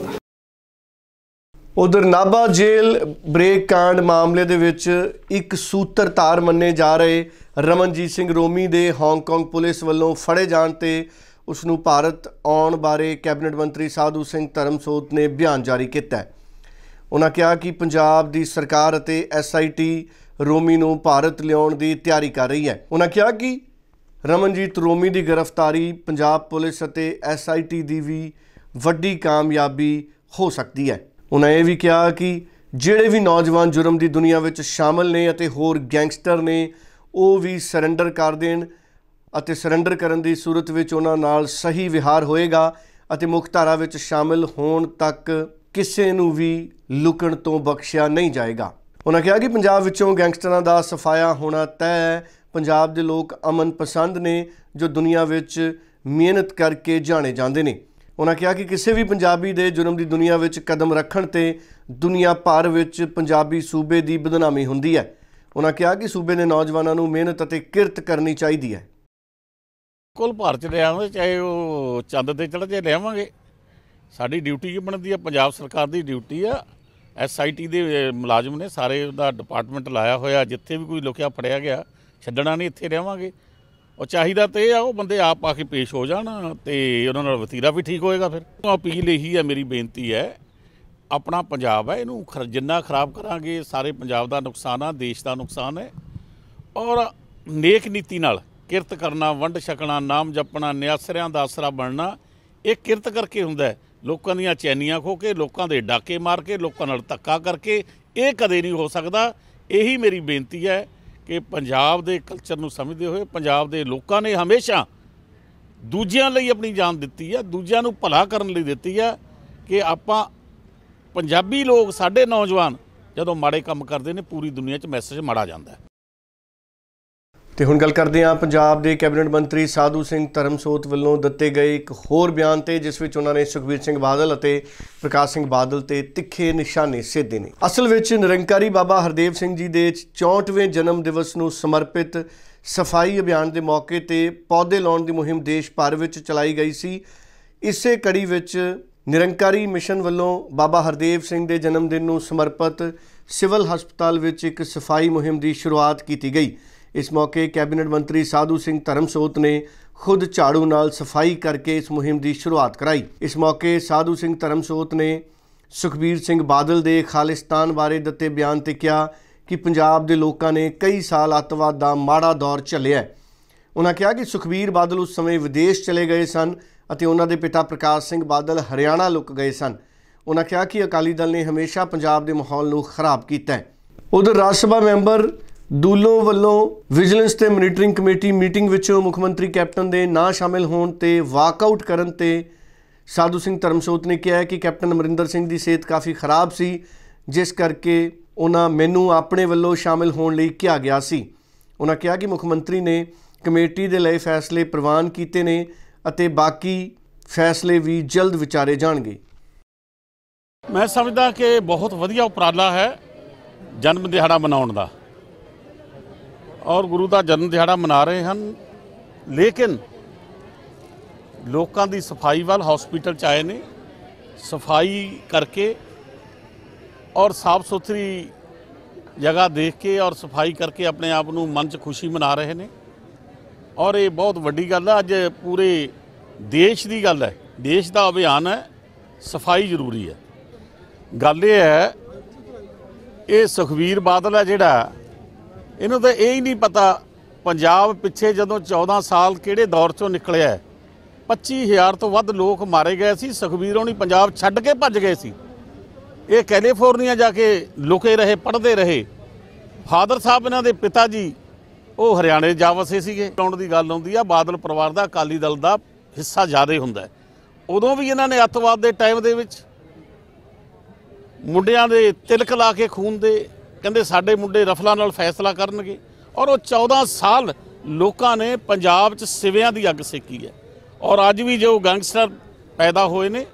ਉਧਰ ਨਾਭਾ ਜੇਲ੍ਹ ਬ੍ਰੇਕ ਕਾਂਡ ਮਾਮਲੇ ਦੇ ਵਿੱਚ ਇੱਕ ਸੂਤਰਧਾਰ ਮੰਨੇ ਜਾ ਰਹੇ ਰਮਨਜੀਤ ਸਿੰਘ ਰੋਮੀ ਦੇ ਹਾਂਗਕਾਂਗ ਪੁਲਿਸ ਵੱਲੋਂ ਫੜੇ ਜਾਣ ਤੇ ਉਸ ਨੂੰ ਭਾਰਤ ਆਉਣ ਬਾਰੇ ਕੈਬਨਿਟ ਮੰਤਰੀ ਸਾਧੂ ਸਿੰਘ ਧਰਮਸੋਤ ਨੇ ਬਿਆਨ ਜਾਰੀ ਕੀਤਾ ਉਹਨਾਂ ਕਿਹਾ ਕਿ ਪੰਜਾਬ ਦੀ ਸਰਕਾਰ ਅਤੇ ਐਸਆਈਟੀ ਰੋਮੀ ਨੂੰ ਭਾਰਤ ਲਿਆਉਣ ਦੀ ਤਿਆਰੀ ਕਰ ਰਹੀ ਹੈ। ਉਹਨਾਂ ਕਿਹਾ ਕਿ ਰਮਨਜੀਤ ਰੋਮੀ ਦੀ ਗ੍ਰਿਫਤਾਰੀ ਪੰਜਾਬ ਪੁਲਿਸ ਅਤੇ ਐਸਆਈਟੀ ਦੀ ਵੀ ਵੱਡੀ ਕਾਮਯਾਬੀ ਹੋ ਸਕਦੀ ਹੈ। ਉਹਨਾਂ ਇਹ ਵੀ ਕਿਹਾ ਕਿ ਜਿਹੜੇ ਵੀ ਨੌਜਵਾਨ ਜੁਰਮ ਦੀ ਦੁਨੀਆ ਵਿੱਚ ਸ਼ਾਮਲ ਨੇ ਅਤੇ ਹੋਰ ਗੈਂਗਸਟਰ ਨੇ, ਉਹ ਵੀ ਸਰੈਂਡਰ ਕਰ ਦੇਣ। ਅਤੇ ਸਰੈਂਡਰ ਕਰਨ ਦੀ ਸੂਰਤ ਵਿੱਚ ਉਹਨਾਂ ਨਾਲ ਸਹੀ ਵਿਹਾਰ ਹੋਏਗਾ ਅਤੇ ਮੁੱਖ ਧਾਰਾ ਵਿੱਚ ਸ਼ਾਮਿਲ ਹੋਣ ਤੱਕ ਕਿਸੇ ਨੂੰ ਵੀ ਲੁਕਣ ਤੋਂ ਬਖਸ਼ਿਆ ਨਹੀਂ ਜਾਏਗਾ। ਉਹਨਾਂ ਕਿਹਾ ਕਿ ਪੰਜਾਬ ਵਿੱਚੋਂ ਗੈਂਗਸਟਰਾਂ ਦਾ ਸਫਾਇਆ ਹੋਣਾ ਤੈਅ ਹੈ। ਪੰਜਾਬ ਦੇ ਲੋਕ ਅਮਨ ਪਸੰਦ ਨੇ, ਜੋ ਦੁਨੀਆ ਵਿੱਚ ਮਿਹਨਤ ਕਰਕੇ ਜਾਣੇ ਜਾਂਦੇ ਨੇ। ਉਹਨਾਂ ਕਿਹਾ ਕਿ ਕਿਸੇ ਵੀ ਪੰਜਾਬੀ ਦੇ ਜੁਰਮ ਦੀ ਦੁਨੀਆ ਵਿੱਚ ਕਦਮ ਰੱਖਣ ਤੇ ਦੁਨੀਆ ਭਰ ਵਿੱਚ ਪੰਜਾਬੀ ਸੂਬੇ ਦੀ ਬਦਨਾਮੀ ਹੁੰਦੀ ਹੈ। ਉਹਨਾਂ ਕਿਹਾ ਕਿ ਸੂਬੇ ਦੇ ਨੌਜਵਾਨਾਂ ਨੂੰ ਮਿਹਨਤ ਅਤੇ ਕਿਰਤ ਕਰਨੀ ਚਾਹੀਦੀ ਹੈ। ਕੁੱਲ ਭਾਰ ਚ ਲਿਆਵਾਂਗੇ ਚਾਹੇ ਉਹ ਚੰਦ ਤੇ ਚੜ੍ਹ ਜੇ ਲਿਆਵਾਂਗੇ। ਸਾਡੀ ਡਿਊਟੀ ਕੀ ਬਣਦੀ ਆ? ਪੰਜਾਬ ਸਰਕਾਰ ਦੀ ਡਿਊਟੀ ਆ। ਐਸਆਈਟੀ ਦੇ ਮੁਲਾਜ਼ਮ ਨੇ ਸਾਰੇ ਦਾ ਡਿਪਾਰਟਮੈਂਟ ਲਾਇਆ ਹੋਇਆ। ਜਿੱਥੇ ਵੀ ਕੋਈ ਲੁਕਿਆ ਫੜਿਆ ਗਿਆ, ਛੱਡਣਾ ਨਹੀਂ, ਇੱਥੇ ਰਹਾਂਗੇ ਉਹ ਚਾਹੀਦਾ ਤੇ ਇਹ ਆ, ਉਹ ਬੰਦੇ ਆਪ ਆ ਕੇ ਪੇਸ਼ ਹੋ ਜਾਣ ਤੇ ਉਹਨਾਂ ਨਾਲ ਵਤੀਰਾ ਵੀ ਠੀਕ ਹੋਏਗਾ ਫਿਰ। ਅਪੀਲ ਇਹੀ ਹੈ ਮੇਰੀ ਬੇਨਤੀ ਹੈ, ਆਪਣਾ ਪੰਜਾਬ ਹੈ ਇਹਨੂੰ ਖਰ- ਜਿੰਨਾ ਖਰਾਬ ਕਰਾਂਗੇ, ਸਾਰੇ ਪੰਜਾਬ ਦਾ ਨੁਕਸਾਨ ਆ, ਦੇਸ਼ ਦਾ ਨੁਕਸਾਨ ਹੈ। ਔਰ ਨੇਕ ਨੀਤੀ ਨਾਲ ਕਿਰਤ ਕਰਨਾ, ਵੰਡ ਛਕਣਾ, ਨਾਮ ਜਪਣਾ, ਨਿਆਸਰਿਆਂ ਦਾ ਆਸਰਾ ਬਣਨਾ, ਇਹ ਕਿਰਤ ਕਰਕੇ ਹੁੰਦਾ ਲੋਕਾਂ ਦੀਆਂ ਚੈਨੀਆਂ ਖੋ ਕੇ, ਲੋਕਾਂ ਦੇ ਡਾਕੇ ਮਾਰ ਕੇ, ਲੋਕਾਂ ਨਾਲ ਧੱਕਾ ਕਰਕੇ, ਇਹ ਕਦੇ ਨਹੀਂ ਹੋ ਸਕਦਾ। ਇਹੀ ਮੇਰੀ ਬੇਨਤੀ ਹੈ ਕਿ ਪੰਜਾਬ ਦੇ ਕਲਚਰ ਨੂੰ ਸਮਝਦੇ ਹੋਏ, ਪੰਜਾਬ ਦੇ ਲੋਕਾਂ ਨੇ ਹਮੇਸ਼ਾ ਦੂਜਿਆਂ ਲਈ ਆਪਣੀ ਜਾਨ ਦਿੱਤੀ ਹੈ ਦੂਜਿਆਂ ਨੂੰ ਭਲਾ ਕਰਨ ਲਈ ਦਿੱਤੀ ਹੈ ਕਿ ਆਪਾਂ ਪੰਜਾਬੀ ਲੋਕ, ਸਾਡੇ ਨੌਜਵਾਨ ਜਦੋਂ ਮਾੜੇ ਕੰਮ ਕਰਦੇ ਨੇ, ਪੂਰੀ ਦੁਨੀਆ 'ਚ ਮੈਸੇਜ ਮਾੜਾ ਜਾਂਦਾ ਹੈ। ਤੇ ਹੁਣ ਗੱਲ ਕਰਦੇ ਹਾਂ ਪੰਜਾਬ ਦੇ ਕੈਬਨਿਟ ਮੰਤਰੀ ਸਾਧੂ ਸਿੰਘ ਧਰਮਸੋਤ ਵੱਲੋਂ ਦਿੱਤੇ ਗਏ ਇੱਕ ਹੋਰ ਬਿਆਨ ਤੇ, ਜਿਸ ਵਿੱਚ ਉਹਨਾਂ ਨੇ ਸੁਖਬੀਰ ਸਿੰਘ ਬਾਦਲ ਅਤੇ ਪ੍ਰਕਾਸ਼ ਸਿੰਘ ਬਾਦਲ ਤੇ ਤਿੱਖੇ ਨਿਸ਼ਾਨੇ ਸਿੱਧੇ ਨੇ। ਅਸਲ ਵਿੱਚ ਨਿਰੰਕਾਰੀ ਬਾਬਾ ਹਰਦੇਵ ਸਿੰਘ ਜੀ ਦੇ 64ਵੇਂ ਜਨਮ ਦਿਵਸ ਨੂੰ ਸਮਰਪਿਤ ਸਫ਼ਾਈ ਅਭਿਆਨ ਦੇ ਮੌਕੇ ਤੇ ਪੌਦੇ ਲਾਉਣ ਦੀ ਮੁਹਿੰਮ ਦੇਸ਼ ਭਰ ਵਿੱਚ ਚਲਾਈ ਗਈ ਸੀ। ਇਸੇ ਕੜੀ ਵਿੱਚ ਨਿਰੰਕਾਰੀ ਮਿਸ਼ਨ ਵੱਲੋਂ ਬਾਬਾ ਹਰਦੇਵ ਸਿੰਘ ਦੇ ਜਨਮ ਦਿਨ ਨੂੰ ਸਮਰਪਿਤ ਸਿਵਲ ਹਸਪਤਾਲ ਵਿੱਚ ਇੱਕ ਸਫ਼ਾਈ ਮੁਹਿੰਮ ਦੀ ਸ਼ੁਰੂਆਤ ਕੀਤੀ ਗਈ। ਇਸ ਮੌਕੇ ਕੈਬਨਿਟ ਮੰਤਰੀ ਸਾਧੂ ਸਿੰਘ ਧਰਮਸੋਤ ਨੇ ਖੁਦ ਝਾੜੂ ਨਾਲ ਸਫ਼ਾਈ ਕਰਕੇ ਇਸ ਮੁਹਿੰਮ ਦੀ ਸ਼ੁਰੂਆਤ ਕਰਾਈ। ਇਸ ਮੌਕੇ ਸਾਧੂ ਸਿੰਘ ਧਰਮਸੋਤ ਨੇ ਸੁਖਬੀਰ ਸਿੰਘ ਬਾਦਲ ਦੇ ਖਾਲਿਸਤਾਨ ਬਾਰੇ ਦਿੱਤੇ ਬਿਆਨ ਤੇ ਕਿਹਾ ਕਿ ਪੰਜਾਬ ਦੇ ਲੋਕਾਂ ਨੇ ਕਈ ਸਾਲ ਅੱਤਵਾਦ ਦਾ ਮਾੜਾ ਦੌਰ ਝੱਲਿਆ ਉਹਨਾਂ ਕਿਹਾ ਕਿ ਸੁਖਬੀਰ ਬਾਦਲ ਉਸ ਸਮੇਂ ਵਿਦੇਸ਼ ਚਲੇ ਗਏ ਸਨ ਅਤੇ ਉਹਨਾਂ ਦੇ ਪਿਤਾ ਪ੍ਰਕਾਸ਼ ਸਿੰਘ ਬਾਦਲ ਹਰਿਆਣਾ ਲੁਕ ਗਏ ਸਨ। ਉਹਨਾਂ ਕਿਹਾ ਕਿ ਅਕਾਲੀ ਦਲ ਨੇ ਹਮੇਸ਼ਾ ਪੰਜਾਬ ਦੇ ਮਾਹੌਲ ਨੂੰ ਖਰਾਬ ਕੀਤਾ ਹੈ। ਉਧਰ ਰਾਜ ਸਭਾ ਮੈਂਬਰ ਦੂਲੋਂ ਵੱਲੋਂ ਵਿਜੀਲੈਂਸ ਤੇ ਮੋਨੀਟਰਿੰਗ ਕਮੇਟੀ ਮੀਟਿੰਗ ਵਿੱਚ ਮੁੱਖ ਮੰਤਰੀ ਕੈਪਟਨ ਦੇ ਨਾ ਸ਼ਾਮਿਲ ਹੋਣ ਤੇ ਵਾਕਆਊਟ ਕਰਨ ਤੇ ਸਾਧੂ ਸਿੰਘ ਧਰਮਸੋਤ ਨੇ ਕਿਹਾ ਕਿ ਕੈਪਟਨ ਅਮਰਿੰਦਰ ਸਿੰਘ ਦੀ ਸਿਹਤ ਕਾਫੀ ਖਰਾਬ ਸੀ, ਜਿਸ ਕਰਕੇ ਉਹਨਾਂ ਮੈਨੂੰ ਆਪਣੇ ਵੱਲੋਂ ਸ਼ਾਮਿਲ ਹੋਣ ਲਈ ਕਿਹਾ ਗਿਆ ਸੀ। ਉਹਨਾਂ ਕਿਹਾ ਕਿ ਮੁੱਖ ਮੰਤਰੀ ਨੇ ਕਮੇਟੀ ਦੇ ਲਈ ਫੈਸਲੇ ਪ੍ਰਵਾਨ ਕੀਤੇ ਨੇ ਅਤੇ ਬਾਕੀ ਫੈਸਲੇ ਵੀ ਜਲਦ ਵਿਚਾਰੇ ਜਾਣਗੇ। ਮੈਂ ਸਮਝਦਾ ਕਿ ਬਹੁਤ ਵਧੀਆ ਉਪਰਾਲਾ ਹੈ ਜਨਮ ਦਿਹਾੜਾ ਮਨਾਉਣ ਦਾ। ਔਰ ਗੁਰੂ ਦਾ ਜਨਮ ਦਿਹਾੜਾ ਮਨਾ ਰਹੇ ਹਨ। ਲੇਕਿਨ ਲੋਕਾਂ ਦੀ ਸਫ਼ਾਈ ਵੱਲ ਹਸਪੀਟਲ ਚ ਆਏ ਨੇ। ਸਫ਼ਾਈ ਕਰਕੇ ਔਰ ਸਾਫ਼ ਸੁਥਰੀ ਜਗ੍ਹਾ ਦੇਖ ਕੇ ਔਰ ਸਫ਼ਾਈ ਕਰਕੇ ਆਪਣੇ ਆਪ ਨੂੰ ਮਨ 'ਚ ਖੁਸ਼ੀ ਮਨਾ ਰਹੇ ਨੇ। ਔਰ ਇਹ ਬਹੁਤ ਵੱਡੀ ਗੱਲ ਹੈ। ਅੱਜ ਪੂਰੇ ਦੇਸ਼ ਦੀ ਗੱਲ ਹੈ। ਦੇਸ਼ ਦਾ ਅਭਿਆਨ ਹੈ। ਸਫ਼ਾਈ ਜ਼ਰੂਰੀ ਹੈ। ਗੱਲ ਇਹ ਹੈ, ਇਹ ਸੁਖਵੀਰ ਬਾਦਲ ਹੈ ਜਿਹੜਾ ਇਹਨੂੰ ਤਾਂ ਇਹ ਹੀ ਨਹੀਂ ਪਤਾ ਪੰਜਾਬ ਪਿੱਛੇ ਜਦੋਂ 14 ਸਾਲ ਕਿਹੜੇ ਦੌਰ ਚੋਂ ਨਿਕਲਿਆ ਹੈ। 25000 ਤੋਂ ਵੱਧ ਲੋਕ ਮਾਰੇ ਗਏ ਸੀ, ਸੁਖਬੀਰ ਹੋਣੀ ਪੰਜਾਬ ਛੱਡ ਕੇ ਭੱਜ ਗਏ ਸੀ। ਇਹ ਕੈਲੀਫੋਰਨੀਆ ਜਾ ਕੇ ਲੁਕੇ ਰਹੇ, ਪੜ੍ਹਦੇ ਰਹੇ। ਫਾਦਰ ਸਾਹਿਬ ਇਹਨਾਂ ਦੇ ਪਿਤਾ ਜੀ, ਉਹ ਹਰਿਆਣੇ ਜਾ ਵਸੇ ਸੀਗੇ। ਆਉਣ ਦੀ ਗੱਲ ਆਉਂਦੀ ਆ, ਬਾਦਲ ਪਰਿਵਾਰ ਦਾ, ਅਕਾਲੀ ਦਲ ਦਾ ਹਿੱਸਾ ਜ਼ਿਆਦਾ ਹੁੰਦਾ ਉਦੋਂ ਵੀ ਇਹਨਾਂ ਨੇ ਅੱਤਵਾਦ ਦੇ ਟਾਈਮ ਦੇ ਵਿੱਚ ਮੁੰਡਿਆਂ ਦੇ ਤਿਲਕ ਲਾ ਕੇ ਖੂਨ ਦੇ ਕਹਿੰਦੇ ਸਾਡੇ ਮੁੰਡੇ ਰਫਲਾਂ ਨਾਲ ਫੈਸਲਾ ਕਰਨਗੇ ਔਰ ਉਹ 14 ਸਾਲ ਲੋਕਾਂ ਨੇ ਪੰਜਾਬ 'ਚ ਸਿਵਿਆਂ ਦੀ ਅੱਗ ਸੇਕੀ ਹੈ। ਔਰ ਅੱਜ ਵੀ ਜੋ ਗੈਂਗਸਟਰ ਪੈਦਾ ਹੋਏ ਨੇ,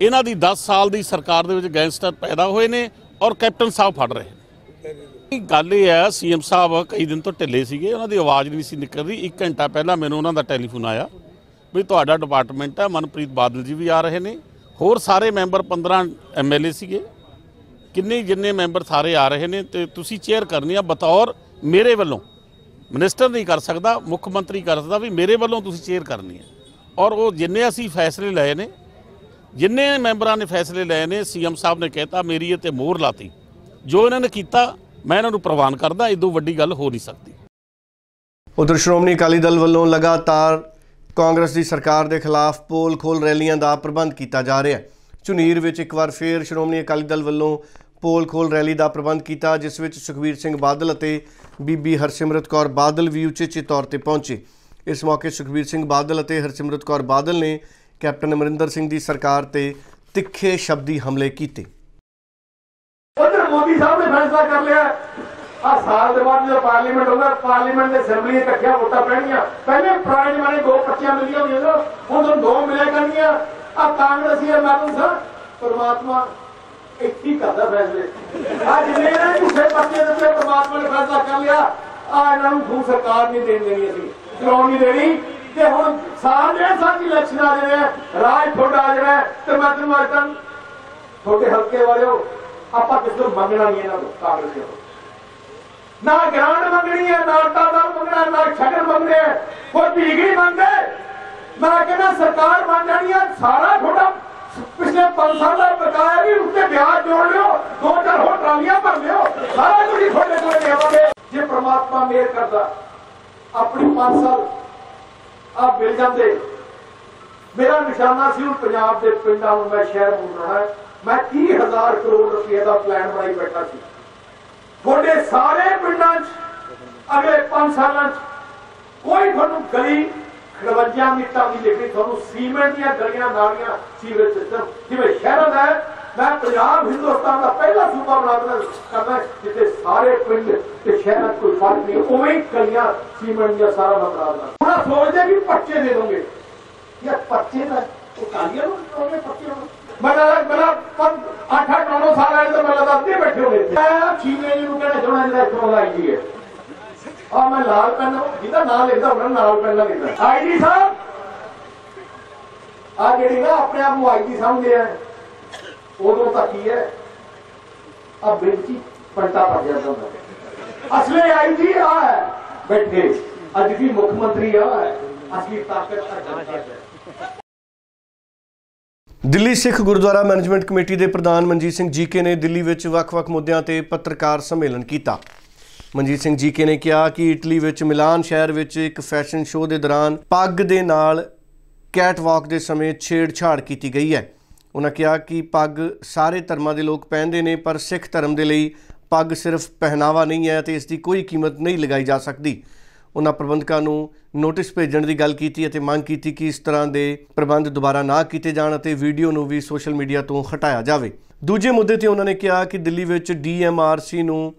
ਇਹਨਾਂ ਦੀ 10 ਸਾਲ ਦੀ ਸਰਕਾਰ ਦੇ ਵਿੱਚ ਗੈਂਗਸਟਰ ਪੈਦਾ ਹੋਏ ਨੇ ਔਰ ਕੈਪਟਨ ਸਾਹਿਬ ਫੜ ਰਹੇ ਨੇ। ਗੱਲ ਇਹ ਹੈ, ਸੀਐਮ ਸਾਹਿਬ ਕਈ ਦਿਨ ਤੋਂ ਢਿੱਲੇ ਸੀਗੇ, ਉਹਨਾਂ ਦੀ ਆਵਾਜ਼ ਨਹੀਂ ਸੀ ਨਿਕਲਦੀ। 1 ਘੰਟਾ ਪਹਿਲਾਂ ਮੈਨੂੰ ਉਹਨਾਂ ਦਾ ਟੈਲੀਫੋਨ ਆਇਆ ਵੀ ਤੁਹਾਡਾ ਡਿਪਾਰਟਮੈਂਟ ਹੈ, ਮਨਪ੍ਰੀਤ ਬਾਦਲ ਜੀ ਵੀ ਆ ਰਹੇ ਨੇ। ਹੋਰ ਸਾਰੇ ਮੈਂਬਰ 15 ਐਮਐਲਏ ਸੀਗੇ। ਕਿੰਨੇ ਜਿੰਨੇ ਮੈਂਬਰ ਸਾਰੇ ਆ ਰਹੇ ਨੇ ਤੇ ਤੁਸੀਂ ਚੇਅਰ ਕਰਨੀ ਆ ਬਤੌਰ ਮੇਰੇ ਵੱਲੋਂ। ਮਿਨਿਸਟਰ ਨਹੀਂ ਕਰ ਸਕਦਾ, ਮੁੱਖ ਮੰਤਰੀ ਕਰ ਸਕਦਾ ਵੀ ਮੇਰੇ ਵੱਲੋਂ ਤੁਸੀਂ ਚੇਅਰ ਕਰਨੀ ਹੈ। ਔਰ ਉਹ ਜਿੰਨੇ ਅਸੀਂ ਫੈਸਲੇ ਲਏ ਨੇ, ਜਿੰਨੇ ਮੈਂਬਰਾਂ ਨੇ ਫੈਸਲੇ ਲਏ ਨੇ, ਸੀਐਮ ਸਾਹਿਬ ਨੇ ਕਹਿਤਾ, ਮੇਰੀ ਇਹ ਤੇ ਮੋਹਰ ਲਾਤੀ। ਜੋ ਇਹਨਾਂ ਨੇ ਕੀਤਾ, ਮੈਂ ਇਹਨਾਂ ਨੂੰ ਪ੍ਰਵਾਨ ਕਰਦਾ ਇਦੋਂ ਵੱਡੀ ਗੱਲ ਹੋ ਨਹੀਂ ਸਕਦੀ। ਉਧਰ ਸ਼੍ਰੋਮਣੀ ਅਕਾਲੀ ਦਲ ਵੱਲੋਂ ਲਗਾਤਾਰ ਕਾਂਗਰਸ ਦੀ ਸਰਕਾਰ ਦੇ ਖਿਲਾਫ ਪੋਲ ਖੋਲ ਰੈਲੀਆਂ ਦਾ ਪ੍ਰਬੰਧ ਕੀਤਾ ਜਾ ਰਿਹਾ ਹੈ। ਝੁਨੀਰ ਵਿੱਚ ਇੱਕ ਵਾਰ ਫੇਰ ਸ਼੍ਰੋਮਣੀ ਅਕਾਲੀ ਦਲ ਵੱਲੋਂ ਪੋਲ ਖੋਲ ਰੈਲੀ ਦਾ ਪ੍ਰਬੰਧ ਕੀਤਾ, ਜਿਸ ਵਿੱਚ ਸੁਖਬੀਰ ਸਿੰਘ ਬਾਦਲ ਅਤੇ ਬੀਬੀ ਹਰਸਿਮਰਤ ਕੌਰ ਬਾਦਲ ਵੀ ਉਚੇਚੇ ਤੌਰ ਤੇ ਪਹੁੰਚੇ। ਇਸ ਮੌਕੇ ਸੁਖਬੀਰ ਸਿੰਘ ਬਾਦਲ ਅਤੇ ਹਰਸਿਮਰਤ ਕੌਰ ਬਾਦਲ ਨੇ ਕੈਪਟਨ ਅਮਰਿੰਦਰ ਸਿੰਘ ਦੀ ਸਰਕਾਰ ਤੇ ਤਿੱਖੇ ਸ਼ਬਦੀ ਹਮਲੇ ਕੀਤੇ। ਉਧਰ ਮੋਦੀ ਸਾਹਿਬ ਨੇ ਫੈਸਲਾ ਕਰ ਲਿਆ ਆ ਸਾਲ ਦੇ ਬਾਅਦ ਜਦੋਂ ਪਾਰਲੀਮੈਂਟ ਹੁੰਦਾ, ਪਾਰਲੀਮੈਂਟ ਦੇ ਅਸੈਂਬਲੀ ਇਕੱਠੀਆਂ ਵੋਟਾਂ ਪੈਣਗੀਆਂ। ਪਹਿਲੇ ਪੁਰਾਣੇ ਜਮਾਨੇ ਦੋ ਪੱਚੀਆਂ ਮਿਲੀਆਂ ਹੋਈਆਂ ਸੀ ਹੁਣ ਤੁਹਾਨੂੰ ਦੋ ਮਿਲਿਆ ਕਰਨੀਆਂ ਆ ਕਾਂਗਰਸੀ ਮਾਨੂੰ ਸਰ ਪਰਮਾਤਮਾ ਇੱਕ ਹੀ ਕਰਦਾ ਫੈਸਲੇ। ਆ ਜਿੰਨੇ ਨੇ ਝੂਠੇ ਪੱਚੇ ਦੇ ਉੱਤੇ ਪਰਮਾਤਮਾ ਨੇ ਫੈਸਲਾ ਕਰ ਲਿਆ। ਆ ਇਹਨਾਂ ਨੂੰ ਖੂ ਸਰਕਾਰ ਨਹੀਂ ਦੇਣ ਦੇਣੀ ਅਸੀਂ। ਚਲਾਉਣ ਨਹੀਂ ਦੇਣੀ। ਤੇ ਹੁਣ ਸਾਲ ਡੇਢ ਇਲੈਕਸ਼ਨ ਆ ਜਾਣਾ ਰਾਜ ਤੁਹਾਡਾ ਆ ਜਾਣਾ ਤੇ ਮੈਂ ਤੁਹਾਨੂੰ ਅੱਜ ਤੱਕ ਤੁਹਾਡੇ ਹਲਕੇ ਵਾਲਿਓ, ਆਪਾਂ ਕਿਸ ਤੋਂ ਮੰਗਣਾ ਨਹੀਂ ਇਹਨਾਂ ਤੋਂ, ਕਾਂਗਰਸ ਤੋਂ। ਨਾ ਗ੍ਰਾਂਟ ਮੰਗਣੀ ਹੈ, ਨਾ ਟਾਦਾ ਮੰਗਣਾ ਨਾ ਛੱਡਣ ਮੰਗਣੇ ਕੋਈ ਭੀਖ ਨਹੀਂ ਮੰਗਦੇ। ਮੈਂ ਕਹਿੰਦਾ ਸਰਕਾਰ ਬਣ ਜਾਣੀ ਹੈ, ਸਾਰਾ ਤੁਹਾਡਾ ਪਿਛਲੇ 5 ਸਾਲ ਦਾ ਬਕਾਇਆ ਵੀ ਉੱਤੇ ਵਿਆਜ ਜੋੜ ਲਿਓ, ਦੋ ਚਾਰ ਹੋਰ ਟਰਾਲੀਆਂ ਭਰ ਲਿਓ, ਸਾਰਾ ਕੁਝ ਤੁਹਾਡੇ ਕੋਲ ਦੇਵਾਂਗੇ ਜੇ ਪ੍ਰਮਾਤਮਾ ਮਿਹਰ ਕਰਦਾ, ਆਪਣੀ 5 ਸਾਲ ਆ ਮਿਲ ਜਾਂਦੇ। ਮੇਰਾ ਨਿਸ਼ਾਨਾ ਸੀ ਹੁਣ ਪੰਜਾਬ ਦੇ ਪਿੰਡਾਂ ਨੂੰ ਮੈਂ ਸ਼ਹਿਰ ਨੂੰ ਬਣਾਉਣਾ ਹੈ। ਮੈਂ 30000 ਕਰੋੜ ਰੁਪਏ ਦਾ ਪਲਾਨ ਬਣਾਈ ਬੈਠਾ ਸੀ। ਤੁਹਾਡੇ ਸਾਰੇ ਪਿੰਡਾਂ 'ਚ, ਅਗਲੇ 5 ਸਾਲਾਂ 'ਚ ਕੋਈ ਤੁਹਾਨੂੰ ਗਲੀ 58 ਮਿੰਟਾਂ ਦੀ ਲਿਖੀ ਤੁਹਾਨੂੰ ਸੀਮੈਂਟ ਦੀਆਂ ਗਲੀਆਂ ਨਾਲੀਆਂ ਸੀਵਰੇਜ ਸਿਸਟਮ ਜਿਵੇਂ ਸ਼ਹਿਰਾਂ ਦਾ ਮੈਂ ਪੰਜਾਬ, ਹਿੰਦੁਸਤਾਨ ਦਾ ਪਹਿਲਾ ਸੂਬਾ ਬਣਾ ਦੇਣਾ ਕਰਨਾ ਜਿੱਥੇ ਸਾਰੇ ਪਿੰਡ ਤੇ ਸ਼ਹਿਰਾਂ ਕੋਈ ਫ਼ਰਕ ਨਹੀਂ, ਉਵੇਂ ਗਲੀਆਂ, ਸੀਮੈਂਟ ਦੀਆਂ ਸਾਰਾ ਮੈਂ ਬਣਾ ਦੇਣਾ ਹੁਣ ਸੋਚਦੇ ਵੀ ਪੱਚੇ ਦੇ ਦੋਗੇ। ਯਾਰ ਪੱਚੇ ਦਾ ਉਹ ਕਾਲੀਆਂ ਨੂੰ ਦੋਗੇ ਪੱਚੇ ਨੂੰ? ਮੈਂ ਲੱਗਾ ਮੇਰਾ 8 8 9 ਸਾਲ ਆਏ ਤਾਂ ਮੈਂ ਲੱਗਾ ਅੱਧੇ ਬੈਠੇ ਹੋਣੇ ਮੈਂ ਚੀਨੇ ਨੂੰ ਕਹਿਣਾ ਚਾਹੁੰਦਾ ਜਿਹੜਾ ਇੱਥੋਂ ਲਾਈ ਜੀ ਹੈ। ਆ ਮੈਂ ਲਾਲ ਪੈਨ ਜਿਹਦਾ ਨਾਂ ਲੈਂਦਾ ਉਹਨਾਂ ਨਾਲ ਪੈਨ ਲੈਂਦਾ ਆਈਡੀ ਸਾਹਿਬ? ਆ ਜਿਹੜੀ ਨਾ ਆਪਣੇ ਆਪ ਨੂੰ ਆਈਡੀ ਸਮਝਦੇ ਆ, ਉਦੋਂ ਤਾਂ ਕੀ ਹੈ? ਆ ਬ੍ਰਿਜੀ ਪਲਟਾ ਪੜ ਜਾਂਦਾ ਹੁੰਦਾ। ਅਸਲੇ ਆਈਡੀ ਆ ਹੈ, ਬੈਠੇ। ਅੱਜ ਵੀ ਮੁੱਖ ਮੰਤਰੀ ਆ ਹੈ, ਅਸਲੀ ਤਾਕਤ ਆ ਹੈ। ਦਿੱਲੀ ਸਿੱਖ ਗੁਰਦੁਆਰਾ ਮੈਨੇਜਮੈਂਟ ਕਮੇਟੀ ਦੇ ਪ੍ਰਧਾਨ ਮਨਜੀਤ ਸਿੰਘ ਜੀਕੇ ਨੇ ਦਿੱਲੀ ਵਿੱਚ ਵੱਖ-ਵੱਖ ਮੁੱਦਿਆਂ ਤੇ ਪੱਤਰਕਾਰ ਸੰਮੇਲਨ ਕੀਤਾ। ਮਨਜੀਤ ਸਿੰਘ ਜੀਕੇ ਨੇ ਕਿਹਾ ਕਿ ਇਟਲੀ ਵਿੱਚ, ਮਿਲਾਨ ਸ਼ਹਿਰ ਵਿੱਚ ਇੱਕ ਫੈਸ਼ਨ ਸ਼ੋਅ ਦੇ ਦੌਰਾਨ ਪੱਗ ਦੇ ਨਾਲ ਕੈਟ ਵਾਕ ਦੇ ਸਮੇਂ ਛੇੜਛਾੜ ਕੀਤੀ ਗਈ ਹੈ। ਉਹਨਾਂ ਕਿਹਾ ਕਿ ਪੱਗ ਸਾਰੇ ਧਰਮਾਂ ਦੇ ਲੋਕ ਪਹਿਨਦੇ ਨੇ, ਪਰ ਸਿੱਖ ਧਰਮ ਦੇ ਲਈ ਪੱਗ ਸਿਰਫ ਪਹਿਨਾਵਾ ਨਹੀਂ ਹੈ ਤੇ ਇਸ ਦੀ ਕੋਈ ਕੀਮਤ ਨਹੀਂ ਲਗਾਈ ਜਾ ਸਕਦੀ। ਉਹਨਾਂ ਪ੍ਰਬੰਧਕਾਂ ਨੂੰ ਨੋਟਿਸ ਭੇਜਣ ਦੀ ਗੱਲ ਕੀਤੀ ਅਤੇ ਮੰਗ ਕੀਤੀ ਕਿ ਇਸ ਤਰ੍ਹਾਂ ਦੇ ਪ੍ਰਬੰਧ ਦੁਬਾਰਾ ਨਾ ਕੀਤੇ ਜਾਣ ਅਤੇ ਵੀਡੀਓ ਨੂੰ ਵੀ ਸੋਸ਼ਲ ਮੀਡੀਆ ਤੋਂ ਹਟਾਇਆ ਜਾਵੇ। ਦੂਜੇ ਮੁੱਦੇ ਤੇ ਉਹਨਾਂ ਨੇ ਕਿਹਾ ਕਿ ਦਿੱਲੀ ਵਿੱਚ ਡੀਐਮਆਰਸੀ ਨੂੰ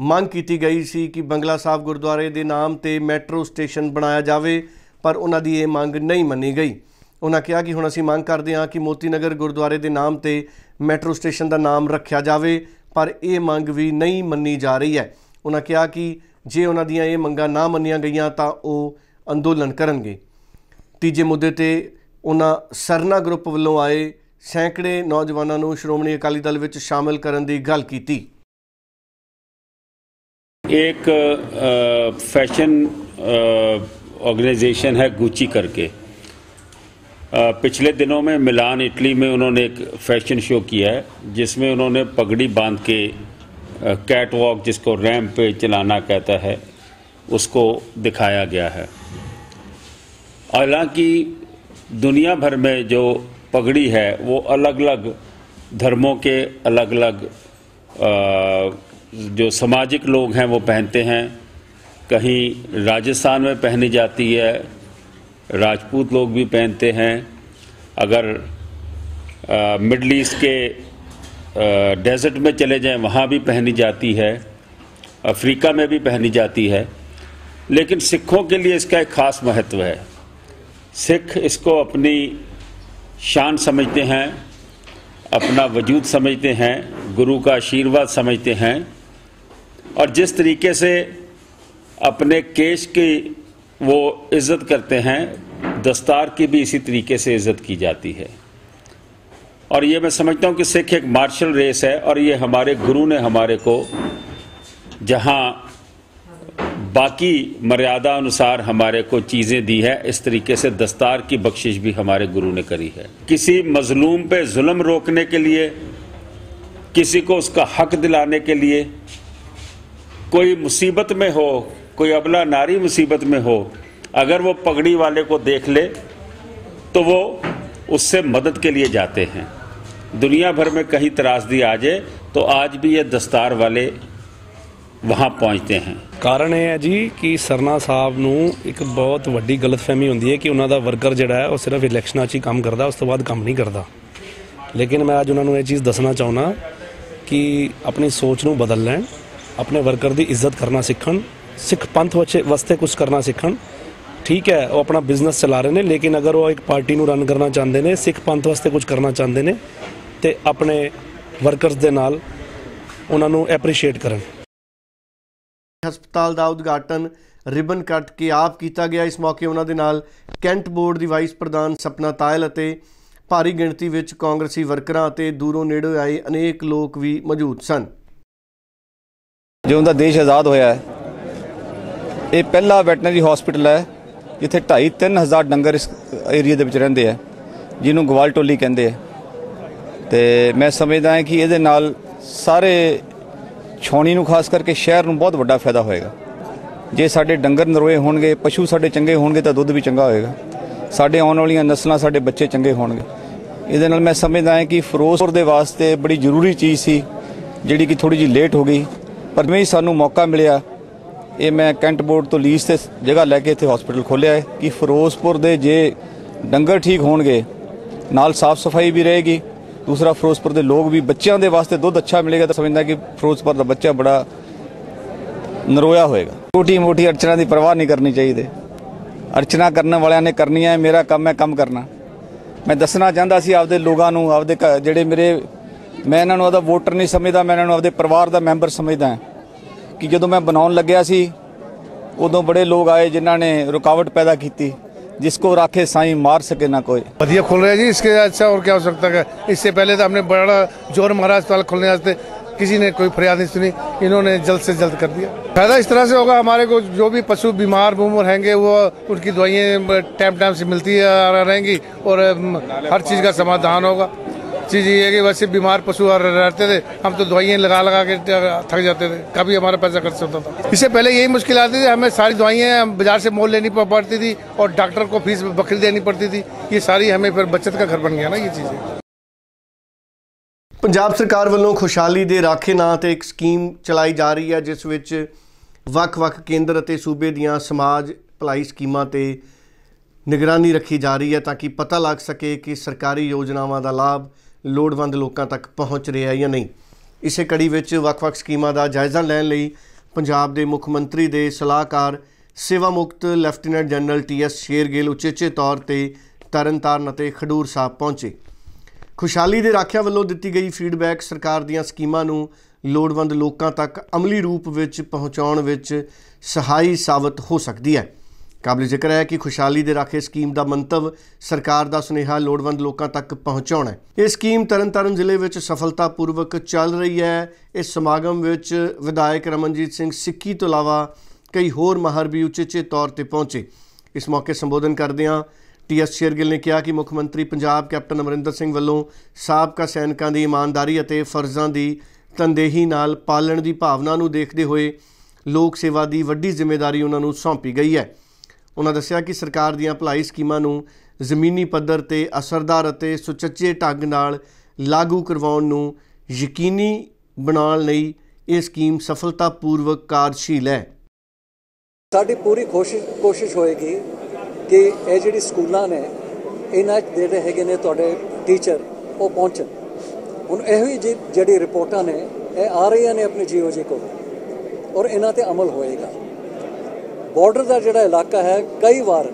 ਮੰਗ ਕੀਤੀ ਗਈ ਸੀ ਕਿ ਬੰਗਲਾ ਸਾਹਿਬ ਗੁਰਦੁਆਰੇ ਦੇ ਨਾਮ ਤੇ ਮੈਟਰੋ ਸਟੇਸ਼ਨ ਬਣਾਇਆ ਜਾਵੇ, ਪਰ ਉਹਨਾਂ ਦੀ ਇਹ ਮੰਗ ਨਹੀਂ ਮੰਨੀ ਗਈ। ਉਹਨਾਂ ਕਿਹਾ ਕਿ ਹੁਣ ਅਸੀਂ ਮੰਗ ਕਰਦੇ ਹਾਂ ਕਿ ਮੋਤੀ ਨਗਰ ਗੁਰਦੁਆਰੇ ਦੇ ਨਾਮ ਤੇ ਮੈਟਰੋ ਸਟੇਸ਼ਨ ਦਾ ਨਾਮ ਰੱਖਿਆ ਜਾਵੇ, ਪਰ ਇਹ ਮੰਗ ਵੀ ਨਹੀਂ ਮੰਨੀ ਜਾ ਰਹੀ ਹੈ। ਉਹਨਾਂ ਕਿਹਾ ਕਿ ਜੇ ਉਹਨਾਂ ਦੀਆਂ ਇਹ ਮੰਗਾਂ ਨਾ ਮੰਨੀਆਂ ਗਈਆਂ ਤਾਂ ਉਹ ਅੰਦੋਲਨ ਕਰਨਗੇ। ਤੀਜੇ ਮੁੱਦੇ ਤੇ ਉਹਨਾਂ ਸਰਨਾ ਗਰੁੱਪ ਵੱਲੋਂ ਆਏ ਸੈਂਕੜੇ ਨੌਜਵਾਨਾਂ ਨੂੰ ਸ਼੍ਰੋਮਣੀ ਅਕਾਲੀ ਦਲ ਵਿੱਚ ਸ਼ਾਮਲ ਕਰਨ ਦੀ ਗੱਲ ਕੀਤੀ। एक फ़ैशन ऑर्गेनाइजेशन है गुची करके। अ, पिछले दिनों में मिलान इटली में उन्होंने एक फ़ैशन शो किया है जिसमें उन्होंने पगड़ी बाँध के कैट वॉक जिसको रैम्प पे चलाना कहता है उसको दिखाया गया है। हालाँकि दुनिया भर में जो पगड़ी है वो अलग अलग धर्मों के अलग अलग जो सामाजिक लोग हैं, वो पहनते हैं। कहीं राजस्थान में पहनी जाती है, राजपूत लोग भी पहनते हैं। अगर मिडल ईस्ट के डेजर्ट में चले जाएँ, वहाँ भी पहनी जाती है। अफ्रीका में भी पहनी जाती है। लेकिन सिखों के लिए इसका एक ख़ास महत्व है। सिख इसको अपनी शान समझते हैं, अपना वजूद समझते हैं, गुरु का आशीर्वाद समझते हैं। और जिस तरीके से अपने केश की वो इज़्ज़त करते हैं, दस्तार की भी इसी तरीके से इज़्ज़त की जाती है। और ये मैं समझता हूँ कि सिख एक मार्शल रेस है और ये हमारे गुरु ने हमारे को जहाँ बाकी मर्यादा अनुसार हमारे को चीज़ें दी है, इस तरीके से दस्तार की बख्शिश भी हमारे गुरु ने करी है। किसी मजलूम पे जुल्म रोकने के लिए, किसी को उसका हक दिलाने के लिए कोई मुसीबत में हो कोई अबला नारी मुसीबत में हो अगर वो पगड़ी वाले को देख ले तो वो उससे मदद के लिए जाते हैं दुनिया भर में कहीं त्रासदी आ जाए तो आज भी ये दस्तार वाले वहाँ पहुँचते हैं ਕਾਰਨ ਇਹ ਹੈ ਜੀ ਕਿ ਸਰਨਾ ਸਾਹਿਬ ਨੂੰ ਇੱਕ ਬਹੁਤ ਵੱਡੀ ਗਲਤਫਹਿਮੀ ਹੁੰਦੀ ਹੈ ਕਿ ਉਹਨਾਂ ਦਾ ਵਰਕਰ ਜਿਹੜਾ ਹੈ ਉਹ ਸਿਰਫ ਇਲੈਕਸ਼ਨਾਂ 'ਚ ਹੀ ਕੰਮ ਕਰਦਾ ਉਸ ਤੋਂ ਬਾਅਦ ਕੰਮ ਨਹੀਂ ਕਰਦਾ ਲੇਕਿਨ ਮੈਂ ਅੱਜ ਉਹਨਾਂ ਨੂੰ ਇਹ ਚੀਜ਼ ਦੱਸਣਾ ਚਾਹੁੰਦਾ ਕਿ ਆਪਣੀ ਸੋਚ ਨੂੰ ਬਦਲ ਲੈਣ ਆਪਣੇ ਵਰਕਰ ਦੀ ਇੱਜ਼ਤ ਕਰਨਾ ਸਿੱਖਣ, ਸਿੱਖ ਪੰਥ ਵਛੇ- ਵਾਸਤੇ ਕੁਝ ਕਰਨਾ ਸਿੱਖਣ। ਠੀਕ ਹੈ, ਉਹ ਆਪਣਾ ਬਿਜ਼ਨਸ ਚਲਾ ਰਹੇ ਨੇ, ਲੇਕਿਨ ਅਗਰ ਉਹ ਇੱਕ ਪਾਰਟੀ ਨੂੰ ਰਨ ਕਰਨਾ ਚਾਹੁੰਦੇ ਨੇ, ਸਿੱਖ ਪੰਥ ਵਾਸਤੇ ਕੁਝ ਕਰਨਾ ਚਾਹੁੰਦੇ ਨੇ, ਤੇ ਆਪਣੇ ਵਰਕਰਸ ਦੇ ਨਾਲ ਉਹਨਾਂ ਨੂੰ ਐਪਰੀਸ਼ੀਏਟ ਕਰਨ। ਹਸਪਤਾਲ ਦਾ ਉਦਘਾਟਨ ਰਿਬਨ ਕੱਟ ਕੇ ਆਪ ਕੀਤਾ ਗਿਆ। ਇਸ ਮੌਕੇ ਉਹਨਾਂ ਦੇ ਨਾਲ ਕੈਂਟ ਬੋਰਡ ਦੀ ਵਾਈਸ ਪ੍ਰਧਾਨ ਸਪਨਾ ਤਾਇਲ ਅਤੇ ਭਾਰੀ ਗਿਣਤੀ ਵਿੱਚ ਕਾਂਗਰਸੀ ਵਰਕਰਾਂ ਅਤੇ ਦੂਰੋਂ ਨੇੜੇ ਆਏ ਅਨੇਕ ਲੋਕ ਵੀ ਮੌਜੂਦ ਸਨ। ਜਿਉਂ ਦਾ ਦੇਸ਼ ਆਜ਼ਾਦ ਹੋਇਆ ਹੈ। ਇਹ ਪਹਿਲਾ ਵੈਟਰਨਰੀ ਹਸਪੀਟਲ ਹੈ, ਜਿੱਥੇ 2.5 3000 ਡੰਗਰ ਇਸ ਏਰੀਆ ਦੇ ਵਿੱਚ ਰਹਿੰਦੇ ਆ, ਜਿਹਨੂੰ ਗਵਾਲ ਟੋਲੀ ਕਹਿੰਦੇ ਆ। ਤੇ ਮੈਂ ਸਮਝਦਾ ਹਾਂ ਕਿ ਇਹਦੇ ਨਾਲ ਸਾਰੇ ਛਾਉਣੀ ਨੂੰ ਖਾਸ ਕਰਕੇ ਸ਼ਹਿਰ ਨੂੰ ਬਹੁਤ ਵੱਡਾ ਫਾਇਦਾ ਹੋਏਗਾ। ਜੇ ਸਾਡੇ ਡੰਗਰ ਨਰੋਏ ਹੋਣਗੇ, ਪਸ਼ੂ ਸਾਡੇ ਚੰਗੇ ਹੋਣਗੇ ਤਾਂ ਦੁੱਧ ਵੀ ਚੰਗਾ ਹੋਏਗਾ। ਸਾਡੇ ਆਉਣ ਵਾਲੀਆਂ ਨਸਲਾਂ ਸਾਡੇ ਬੱਚੇ ਚੰਗੇ ਹੋਣਗੇ। ਇਹਦੇ ਨਾਲ ਮੈਂ ਸਮਝਦਾ ਹਾਂ ਕਿ ਫਿਰੋਜ਼ਪੁਰ ਦੇ ਵਾਸਤੇ ਬੜੀ ਜ਼ਰੂਰੀ ਚੀਜ਼ ਸੀ, ਜਿਹੜੀ ਕਿ ਥੋੜੀ ਜਿਹੀ ਲੇਟ ਹੋ ਗਈ। ਪਰ ਮੈਂ ਸਾਨੂੰ ਮੌਕਾ ਮਿਲਿਆ। ਇਹ ਮੈਂ ਕੈਂਟ ਬੋਰਡ ਤੋਂ ਲੀਜ਼ ਤੇ ਜਗ੍ਹਾ ਲੈ ਕੇ ਇੱਥੇ ਹਸਪੀਟਲ ਖੋਲ੍ਹਿਆ ਹੈ ਕਿ ਫਿਰੋਜ਼ਪੁਰ ਦੇ ਜੇ ਡੰਗਰ ਠੀਕ ਹੋਣਗੇ, ਨਾਲ ਸਾਫ਼ ਸਫ਼ਾਈ ਵੀ ਰਹੇਗੀ। ਦੂਸਰਾ, ਫਿਰੋਜ਼ਪੁਰ ਦੇ ਲੋਕ ਵੀ ਬੱਚਿਆਂ ਦੇ ਵਾਸਤੇ ਦੁੱਧ ਅੱਛਾ ਮਿਲੇਗਾ ਤਾਂ ਸਮਝਦਾ ਕਿ ਫਿਰੋਜ਼ਪੁਰ ਦਾ ਬੱਚਾ ਬੜਾ ਨਰੋਇਆ ਹੋਏਗਾ। ਛੋਟੀ ਮੋਟੀ ਅਰਚਨਾ ਦੀ ਪਰਵਾਹ ਨਹੀਂ ਕਰਨੀ ਚਾਹੀਦੀ। ਅਰਚਨਾ ਕਰਨ ਵਾਲਿਆਂ ਨੇ ਕਰਨੀ ਹੈ, ਮੇਰਾ ਕੰਮ ਹੈ ਕੰਮ ਕਰਨਾ। ਮੈਂ ਦੱਸਣਾ ਚਾਹੁੰਦਾ ਸੀ ਆਪਦੇ ਲੋਕਾਂ ਨੂੰ, ਆਪਦੇ ਘ- ਜਿਹੜੇ ਮੇਰੇ ਮੈਂ ਇਹਨਾਂ ਨੂੰ ਉਹਦਾ ਵੋਟਰ ਨਹੀਂ ਸਮਝਦਾ ਮੈਂ ਇਹਨਾਂ ਨੂੰ ਆਪਦੇ ਪਰਿਵਾਰ ਦਾ ਮੈਂਬਰ ਸਮਝਦਾ ਹਾਂ ਕਿ ਜਦੋਂ ਮੈਂ ਬਣਾਉਣ ਲੱਗਿਆ ਸੀ ਉਦੋਂ ਬੜੇ ਲੋਕ ਆਏ ਜਿਨ੍ਹਾਂ ਨੇ ਰੁਕਾਵਟ ਪੈਦਾ ਕੀਤੀ ਜਿਸ ਕੋ ਰਾਖੇ ਸਾਈਂ ਮਾਰ ਸਕੇ ਨਾ ਕੋਈ बढ़िया खुल रहा है जी इसके अच्छा और क्या हो सकता है इससे पहले तो हमने बड़ा जोर मारा अस्पताल खोलने वास्ते किसी ने कोई फरियाद नहीं सुनी इन्होंने जल्द से जल्द कर दिया फायदा इस तरह से होगा हमारे को जो भी पशु बीमार बूमर हैंगे वो उनकी दवाइयाँ टाइम टाइम से मिलती है रहेंगी और अम, हर चीज़ का समाधान होगा चीज़ ये है कि वैसे बीमार पशु और रहते थे हम तो दवाइयाँ लगा लगा के थक जाते थे कभी हमारा पैसा खर्च होता था इससे पहले यही मुश्किल आती थी हमें सारी दवाइयाँ बाजार से मोल लेनी प- पड़ती थी और डॉक्टर को फीस बकरी देनी पड़ती थी ये सारी हमें फिर बचत का घर बन गया ना ये चीज़ें ਪੰਜਾਬ ਸਰਕਾਰ ਵੱਲੋਂ ਖੁਸ਼ਹਾਲੀ ਦੇ ਰਾਖੇ ਨਾਂ ਤੇ ਇੱਕ ਸਕੀਮ ਚਲਾਈ ਜਾ ਰਹੀ ਹੈ ਜਿਸ ਵਿੱਚ ਵੱਖ-ਵੱਖ ਕੇਂਦਰ ਅਤੇ ਸੂਬੇ ਦੀਆਂ ਸਮਾਜ ਭਲਾਈ ਸਕੀਮਾਂ ਤੇ ਨਿਗਰਾਨੀ ਰੱਖੀ ਜਾ ਰਹੀ ਹੈ ਤਾਂ ਕਿ ਪਤਾ ਲੱਗ ਸਕੇ ਕਿ ਸਰਕਾਰੀ ਯੋਜਨਾਵਾਂ ਦਾ ਲਾਭ ਲੋੜਵੰਦ ਲੋਕਾਂ ਤੱਕ ਪਹੁੰਚ ਰਿਹਾ ਜਾਂ ਨਹੀਂ। ਇਸੇ ਕੜੀ ਵਿੱਚ ਵੱਖ-ਵੱਖ ਸਕੀਮਾਂ ਦਾ ਜਾਇਜ਼ਾ ਲੈਣ ਲਈ ਪੰਜਾਬ ਦੇ ਮੁੱਖ ਮੰਤਰੀ ਦੇ ਸਲਾਹਕਾਰ ਸੇਵਾ ਮੁਕਤ lieutenant general T S Shergill ਉਚੇਚੇ ਤੌਰ ਤੇ ਤਰਨਤਾਰਨ ਅਤੇ ਖਡੂਰ ਸਾਹਿਬ ਪਹੁੰਚੇ। ਖੁਸ਼ਹਾਲੀ ਦੇ ਰਾਖਿਆ ਵੱਲੋਂ ਦਿੱਤੀ ਗਈ ਫੀਡਬੈਕ ਸਰਕਾਰ ਦੀਆਂ ਸਕੀਮਾਂ ਨੂੰ ਲੋੜਵੰਦ ਲੋਕਾਂ ਤੱਕ ਅਮਲੀ ਰੂਪ ਵਿੱਚ ਪਹੁੰਚਾਉਣ ਵਿੱਚ ਸਹਾਈ ਸਾਬਤ ਹੋ ਸਕਦੀ ਹੈ। ਕਾਬਲੇ ਜ਼ਿਕਰ ਹੈ ਕਿ ਖੁਸ਼ਹਾਲੀ ਦੇ ਰਾਖੇ ਸਕੀਮ ਦਾ ਮੰਤਵ ਸਰਕਾਰ ਦਾ ਸੁਨੇਹਾ ਲੋੜਵੰਦ ਲੋਕਾਂ ਤੱਕ ਪਹੁੰਚਾਉਣਾ ਹੈ। ਇਹ ਸਕੀਮ ਤਰਨਤਾਰਨ ਜ਼ਿਲ੍ਹੇ ਵਿੱਚ ਸਫਲਤਾਪੂਰਵਕ ਚੱਲ ਰਹੀ ਹੈ। ਇਸ ਸਮਾਗਮ ਵਿੱਚ ਵਿਧਾਇਕ ਰਮਨਜੀਤ ਸਿੰਘ ਸਿੱਕੀ ਤੋਂ ਇਲਾਵਾ ਕਈ ਹੋਰ ਮਾਹਰ ਵੀ ਉਚੇਚੇ ਤੌਰ ਤੇ ਪਹੁੰਚੇ। ਇਸ ਮੌਕੇ ਸੰਬੋਧਨ ਕਰਦਿਆਂ ਟੀਐਸ ਸ਼ੇਰਗਿੱਲ ਨੇ ਕਿਹਾ ਕਿ ਮੁੱਖ ਮੰਤਰੀ ਪੰਜਾਬ ਕੈਪਟਨ ਅਮਰਿੰਦਰ ਸਿੰਘ ਵੱਲੋਂ ਸਾਬਕਾ ਸੈਨਿਕਾਂ ਦੀ ਇਮਾਨਦਾਰੀ ਅਤੇ ਫਰਜ਼ਾਂ ਦੀ ਤਨਦੇਹੀ ਨਾਲ ਪਾਲਣ ਦੀ ਭਾਵਨਾ ਨੂੰ ਦੇਖਦੇ ਹੋਏ ਲੋਕ ਸੇਵਾ ਦੀ ਵੱਡੀ ਜ਼ਿੰਮੇਵਾਰੀ ਉਹਨਾਂ ਨੂੰ ਸੌਂਪੀ ਗਈ ਹੈ। ਉਹਨਾਂ ਦੱਸਿਆ ਕਿ ਸਰਕਾਰ ਦੀਆਂ ਭਲਾਈ ਸਕੀਮਾਂ ਨੂੰ ਜ਼ਮੀਨੀ ਪੱਧਰ ਤੇ ਅਸਰਦਾਰ ਅਤੇ ਸੁਚੱਜੇ ਢੰਗ ਨਾਲ ਲਾਗੂ ਕਰਵਾਉਣ ਨੂੰ ਯਕੀਨੀ ਬਣਾਉਣ ਲਈ ਇਹ ਸਕੀਮ ਸਫਲਤਾਪੂਰਵਕ ਕਾਰਜਸ਼ੀਲ ਹੈ। ਸਾਡੀ ਪੂਰੀ ਕੋਸ਼ਿਸ਼ ਕੋਸ਼ਿਸ਼ ਹੋਏਗੀ ਕਿ ਇਹ ਜਿਹੜੀ ਸਕੂਲਾਂ ਨੇ, ਇਹਨਾਂ ਜਿਹੜੇ ਹੈਗੇ ਨੇ ਤੁਹਾਡੇ ਟੀਚਰ, ਉਹ ਪਹੁੰਚਣ। ਹੁਣ ਇਹੋ ਹੀ ਜਿਹੀ- ਜਿਹੜੀ ਰਿਪੋਰਟਾਂ ਨੇ, ਇਹ ਆ ਰਹੀਆਂ ਨੇ ਆਪਣੇ ਜੀਓਜੀ ਕੋਲ ਔਰ ਇਹਨਾਂ ਤੇ ਅਮਲ ਹੋਏਗਾ। ਬਾਰਡਰ ਦਾ ਜਿਹੜਾ ਇਲਾਕਾ ਹੈ, ਕਈ ਵਾਰ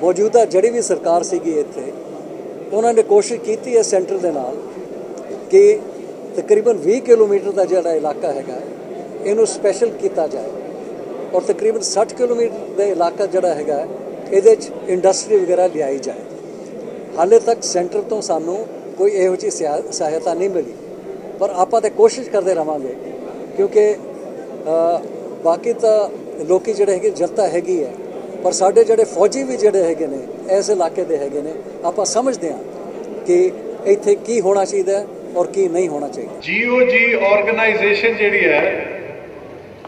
ਮੌਜੂਦਾ ਜਿਹੜੀ ਵੀ ਸਰਕਾਰ ਸੀਗੀ ਇੱਥੇ, ਉਹਨਾਂ ਨੇ ਕੋਸ਼ਿਸ਼ ਕੀਤੀ ਹੈ ਸੈਂਟਰ ਦੇ ਨਾਲ ਕਿ ਤਕਰੀਬਨ 20 ਕਿਲੋਮੀਟਰ ਦਾ ਜਿਹੜਾ ਇਲਾਕਾ ਹੈਗਾ, ਇਹਨੂੰ ਸਪੈਸ਼ਲ ਕੀਤਾ ਜਾਏ। ਔਰ ਤਕਰੀਬਨ 60 ਕਿਲੋਮੀਟਰ ਦਾ ਇਲਾਕਾ ਜਿਹੜਾ ਹੈਗਾ, ਇਹਦੇ 'ਚ ਇੰਡਸਟਰੀ ਵਗੈਰਾ ਲਿਆਈ ਜਾਏ। ਹਾਲੇ ਤੱਕ ਸੈਂਟਰ ਤੋਂ ਸਾਨੂੰ ਕੋਈ ਇਹੋ ਜਿਹੀ ਸਿਹਾ- ਸਹਾਇਤਾ ਨਹੀਂ ਮਿਲੀ। ਪਰ ਆਪਾਂ ਤੇ ਕੋਸ਼ਿਸ਼ ਕਰਦੇ ਰਵਾਂਗੇ, ਕਿਉਂਕਿ ਬਾਕੀ ਤਾਂ ਲੋਕੀ ਜਿਹੜੇ ਹੈਗੇ ਜਨਤਾ ਹੈਗੀ ਹੈ, ਪਰ ਸਾਡੇ ਜਿਹੜੇ ਫੌਜੀ ਵੀ ਜਿਹੜੇ ਹੈਗੇ ਨੇ, ਇਸ ਇਲਾਕੇ ਦੇ ਹੈਗੇ ਨੇ, ਆਪਾਂ ਸਮਝਦੇ ਹਾਂ ਕਿ ਇੱਥੇ ਕੀ ਹੋਣਾ ਚਾਹੀਦਾ ਔਰ ਕੀ ਨਹੀਂ ਹੋਣਾ ਚਾਹੀਦਾ ਜੀਓਜੀ ਆਰਗੇਨਾਈਜੇਸ਼ਨ ਜਿਹੜੀ ਹੈ,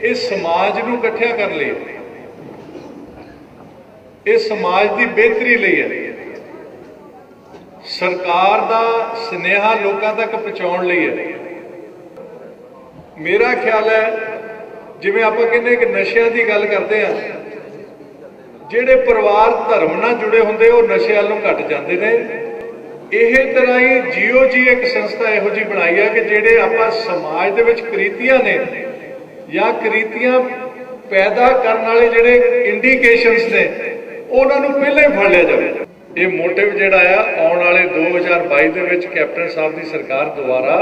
ਇਹ ਸਮਾਜ ਨੂੰ ਇਕੱਠਿਆ ਕਰ ਲਈ ਹੈ। ਇਹ ਸਮਾਜ ਦੀ ਬਿਹਤਰੀ ਲਈ ਹੈ ਸਰਕਾਰ ਦਾ ਸਨੇਹਾ ਲੋਕਾਂ ਤੱਕ ਪਹੁੰਚਾਉਣ ਲਈ ਹੈ ਮੇਰਾ ਖਿਆਲ ਹੈ ਜਿਵੇਂ ਆਪਾਂ ਕਹਿੰਦੇ ਕਿ ਨਸ਼ਿਆਂ ਦੀ ਗੱਲ ਕਰਦੇ ਆ ਜਿਹੜੇ ਪਰਿਵਾਰ ਧਰਮ ਨਾਲ ਜੁੜੇ ਹੁੰਦੇ, ਉਹ ਨਸ਼ੇ ਵੱਲ ਘਟ ਜਾਂਦੇ ਨੇ। ਇਹ ਤਰ੍ਹਾਂ ਹੀ ਜੀਓ ਜੀ ਇੱਕ ਸੰਸਥਾ ਇਹੋ ਜੀ ਬਣਾਈ ਹੈ ਕਿ ਜਿਹੜੇ ਆਪਾਂ ਸਮਾਜ ਦੇ ਵਿੱਚ ਕ੍ਰੀਤੀਆਂ ਨੇ, ਜਾਂ ਕ੍ਰੀਤੀਆਂ ਪੈਦਾ ਕਰਨ ਵਾਲੇ ਜਿਹੜੇ ਇੰਡੀਕੇਸ਼ਨਸ ਨੇ, ਉਹਨਾਂ ਨੂੰ ਪਹਿਲਾਂ ਹੀ ਫੜ ਲਿਆ ਜਾਵੇ। ਇਹ ਮੋਟਿਵ ਜਿਹੜਾ ਆ, ਆਉਣ ਵਾਲੇ 2022 ਦੇ ਵਿੱਚ ਕੈਪਟਨ ਸਾਹਿਬ ਦੀ ਸਰਕਾਰ ਦੁਆਰਾ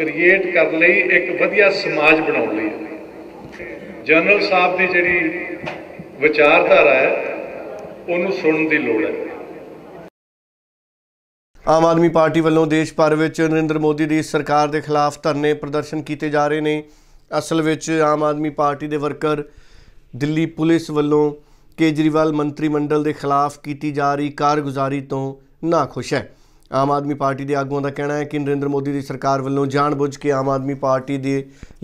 ਕ੍ਰੀਏਟ ਕਰਨ ਲਈ ਇੱਕ ਵਧੀਆ ਸਮਾਜ ਬਣਾਉਣ ਲਈ। ਜਨਰਲ ਸਾਹਿਬ ਦੀ ਜਿਹੜੀ ਵਿਚਾਰਧਾਰਾ ਹੈ, ਉਹਨੂੰ ਸੁਣਨ ਦੀ ਲੋੜ ਹੈ। ਆਮ ਆਦਮੀ ਪਾਰਟੀ ਵੱਲੋਂ ਦੇਸ਼ ਭਰ ਵਿੱਚ ਨਰਿੰਦਰ ਮੋਦੀ ਦੀ ਸਰਕਾਰ ਦੇ ਖਿਲਾਫ ਧਰਨੇ ਪ੍ਰਦਰਸ਼ਨ ਕੀਤੇ ਜਾ ਰਹੇ ਨੇ। ਅਸਲ ਵਿੱਚ ਆਮ ਆਦਮੀ ਪਾਰਟੀ ਦੇ ਵਰਕਰ ਦਿੱਲੀ ਪੁਲਿਸ ਵੱਲੋਂ ਕੇਜਰੀਵਾਲ ਮੰਤਰੀ ਮੰਡਲ ਦੇ ਖਿਲਾਫ ਕੀਤੀ ਜਾ ਰਹੀ ਕਾਰਗੁਜ਼ਾਰੀ ਤੋਂ ਨਾਖੁਸ਼ ਹੈ। ਆਮ ਆਦਮੀ ਪਾਰਟੀ ਦੇ ਆਗੂਆਂ ਦਾ ਕਹਿਣਾ ਹੈ ਕਿ ਨਰਿੰਦਰ ਮੋਦੀ ਦੀ ਸਰਕਾਰ ਵੱਲੋਂ ਜਾਣਬੁੱਝ ਕੇ ਆਮ ਆਦਮੀ ਪਾਰਟੀ ਦੀ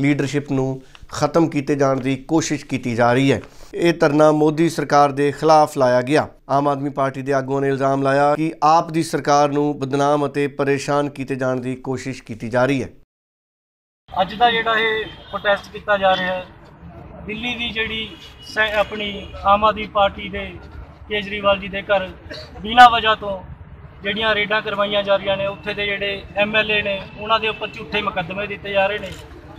ਲੀਡਰਸ਼ਿਪ ਨੂੰ ਖਤਮ ਕੀਤੇ ਜਾਣ ਦੀ ਕੋਸ਼ਿਸ਼ ਕੀਤੀ ਜਾ ਰਹੀ ਹੈ। ਇਹ ਧਰਨਾ ਮੋਦੀ ਸਰਕਾਰ ਦੇ ਖਿਲਾਫ ਲਾਇਆ ਗਿਆ। ਆਮ ਆਦਮੀ ਪਾਰਟੀ ਦੇ ਆਗੂਆਂ ਨੇ ਇਲਜ਼ਾਮ ਲਾਇਆ ਕਿ ਆਪ ਦੀ ਸਰਕਾਰ ਨੂੰ ਬਦਨਾਮ ਅਤੇ ਪਰੇਸ਼ਾਨ ਕੀਤੇ ਜਾਣ ਦੀ ਕੋਸ਼ਿਸ਼ ਕੀਤੀ ਜਾ ਰਹੀ ਹੈ। ਅੱਜ ਦਾ ਜਿਹੜਾ ਇਹ ਪ੍ਰੋਟੈਸਟ ਕੀਤਾ ਜਾ ਰਿਹਾ ਹੈ, ਦਿੱਲੀ ਦੀ ਜਿਹੜੀ ਆਪਣੀ ਆਮ ਆਦਮੀ ਪਾਰਟੀ ਦੇ ਕੇਜਰੀਵਾਲ ਜੀ ਦੇ ਘਰ, ਬਿਨਾਂ ਵਜ੍ਹਾ ਤੋਂ ਜਿਹੜੀਆਂ ਰੇਡਾਂ ਕਰਵਾਈਆਂ ਜਾ ਰਹੀਆਂ ਨੇ, ਉੱਥੇ ਦੇ ਜਿਹੜੇ ਐਮਐਲਏ ਨੇ, ਉਹਨਾਂ ਦੇ ਉੱਪਰ ਝੂਠੇ ਮੁਕੱਦਮੇ ਦਿੱਤੇ ਜਾ ਰਹੇ ਨੇ।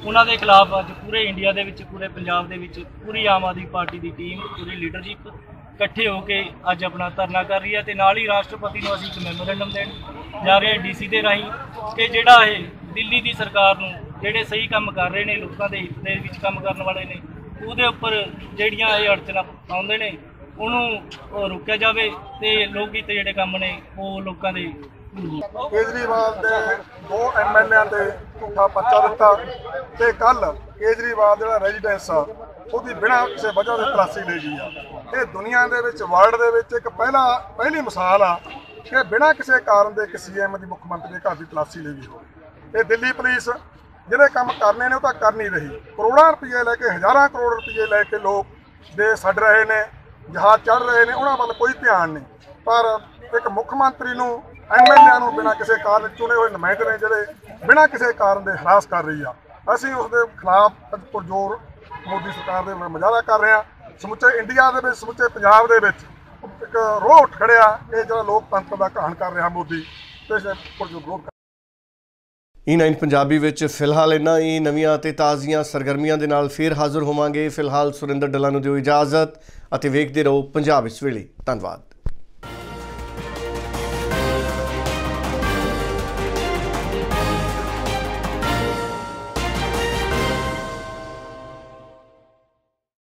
ਉਹਨਾਂ ਦੇ ਖਿਲਾਫ ਅੱਜ ਪੂਰੇ ਇੰਡੀਆ ਦੇ ਵਿੱਚ, ਪੂਰੇ ਪੰਜਾਬ ਦੇ ਵਿੱਚ ਪੂਰੀ ਆਮ ਆਦਮੀ ਪਾਰਟੀ ਦੀ ਟੀਮ ਪੂਰੀ ਲੀਡਰਸ਼ਿਪ ਇਕੱਠੇ ਹੋ ਕੇ ਅੱਜ ਆਪਣਾ ਧਰਨਾ ਕਰ ਰਹੀ ਹੈ ਤੇ ਨਾਲ ਹੀ ਰਾਸ਼ਟਰਪਤੀ ਨੂੰ ਅਸੀਂ ਇੱਕ ਮੈਮੋਰੈਂਡਮ ਦੇਣ ਜਾ ਰਹੇ ਹਾਂ ਡੀਸੀ ਦੇ ਰਾਹੀਂ ਕਿ ਜਿਹੜਾ ਇਹ ਦਿੱਲੀ ਦੀ ਸਰਕਾਰ ਨੂੰ ਜਿਹੜੇ ਸਹੀ ਕੰਮ ਕਰ ਰਹੇ ਨੇ, ਲੋਕਾਂ ਦੇ ਹਿੱਤ ਦੇ ਵਿੱਚ ਕੰਮ ਕਰਨ ਵਾਲੇ ਨੇ, ਉਹਦੇ ਉੱਪਰ ਜਿਹੜੀਆਂ ਇਹ ਅੜਚਨਾ ਆਉਂਦੇ ਨੇ ਉਹਨੂੰ ਰੋਕਿਆ ਜਾਵੇ ਤੇ ਲੋਕ ਹਿੱਤ ਜਿਹੜੇ ਕੰਮ ਨੇ, ਉਹ ਲੋਕਾਂ ਦੇ ਕੇਜਰੀਵਾਲ ਦੇ ਦੋ ਐਮਐਲਏਆਂ ਦੇ ਝੂਠਾ ਪਰਚਾ ਦਿੱਤਾ ਤੇ ਕੱਲ ਕੇਜਰੀਵਾਲ ਜਿਹੜਾ ਰੈਜ਼ੀਡੈਂਸ ਆ, ਉਹਦੀ ਬਿਨਾਂ ਕਿਸੇ ਵਜ੍ਹਾ ਦੇ ਤਲਾਸ਼ੀ ਲਈ ਗਈ ਆ। ਇਹ ਦੁਨੀਆ ਦੇ ਵਿੱਚ ਵਰਲਡ ਦੇ ਵਿੱਚ ਇੱਕ ਪਹਿਲਾ, ਪਹਿਲੀ ਮਿਸਾਲ ਆ ਕਿ ਬਿਨਾਂ ਕਿਸੇ ਕਾਰਨ ਦੇ ਇੱਕ ਸੀਐਮ ਦੀ ਮੁੱਖ ਮੰਤਰੀ ਦੇ ਘਰ ਦੀ ਤਲਾਸ਼ੀ ਲਈ ਗਈ ਹੋਵੇ। ਇਹ ਦਿੱਲੀ ਪੁਲਿਸ ਜਿਹੜੇ ਕੰਮ ਕਰਨੇ ਨੇ, ਉਹ ਤਾਂ ਕਰ ਨਹੀਂ ਰਹੀ। ਕਰੋੜਾਂ ਰੁਪਏ ਲੈ ਕੇ, ਹਜ਼ਾਰਾਂ ਕਰੋੜ ਰੁਪਏ ਲੈ ਕੇ ਲੋਕ ਦੇ ਛੱਡ ਰਹੇ ਨੇ। ਜਹਾਜ਼ ਚੜ ਰਹੇ ਨੇ, ਉਹਨਾਂ ਵੱਲ ਕੋਈ ਧਿਆਨ ਨਹੀਂ। ਪਰ ਇੱਕ ਮੁੱਖ ਮੰਤਰੀ ਨੂੰ ਐਮਐਲਏ ਨੂੰ ਬਿਨਾਂ ਕਿਸੇ ਕਾਰਨ ਚੁਣੇ ਹੋਏ ਨੁਮਾਇੰਦੇ ਨੇ ਜਿਹੜੇ ਬਿਨਾਂ ਕਿਸੇ ਕਾਰਨ ਦੇ ਹਰਾਸ ਕਰ ਰਹੀ ਆ। ਅਸੀਂ ਉਸ ਦੇ ਖਿਲਾਫ ਅੱਜ ਪੁਰਜੋਰ ਮੋਦੀ ਸਰਕਾਰ ਦੇ ਮੁਜ਼ਾਹਰਾ ਕਰ ਰਹੇ ਹਾਂ ਸਮੁੱਚੇ ਇੰਡੀਆ ਦੇ ਵਿੱਚ, ਸਮੁੱਚੇ ਪੰਜਾਬ ਦੇ ਵਿੱਚ ਇੱਕ ਰੋਹ ਉੱਠ ਖੜਿਆ। ਇਹ ਜਿਹੜਾ ਲੋਕਤੰਤਰ ਦਾ ਕਹਾਣ ਕਰ ਰਿਹਾ ਮੋਦੀ, ਤੇ ਪੁਰਜੋਰ E9 ਪੰਜਾਬੀ ਵਿੱਚ ਫਿਲਹਾਲ ਇੰਨਾ ਹੀ। ਨਵੀਆਂ ਅਤੇ ਤਾਜ਼ੀਆਂ ਸਰਗਰਮੀਆਂ ਦੇ ਨਾਲ ਫੇਰ ਹਾਜ਼ਰ ਹੋਵਾਂਗੇ। ਫਿਲਹਾਲ ਸੁਰਿੰਦਰ ਡੱਲਾ ਨੂੰ ਦਿਓ ਇਜਾਜ਼ਤ ਅਤੇ ਵੇਖਦੇ ਰਹੋ ਪੰਜਾਬ ਇਸ ਵੇਲੇ। ਧੰਨਵਾਦ।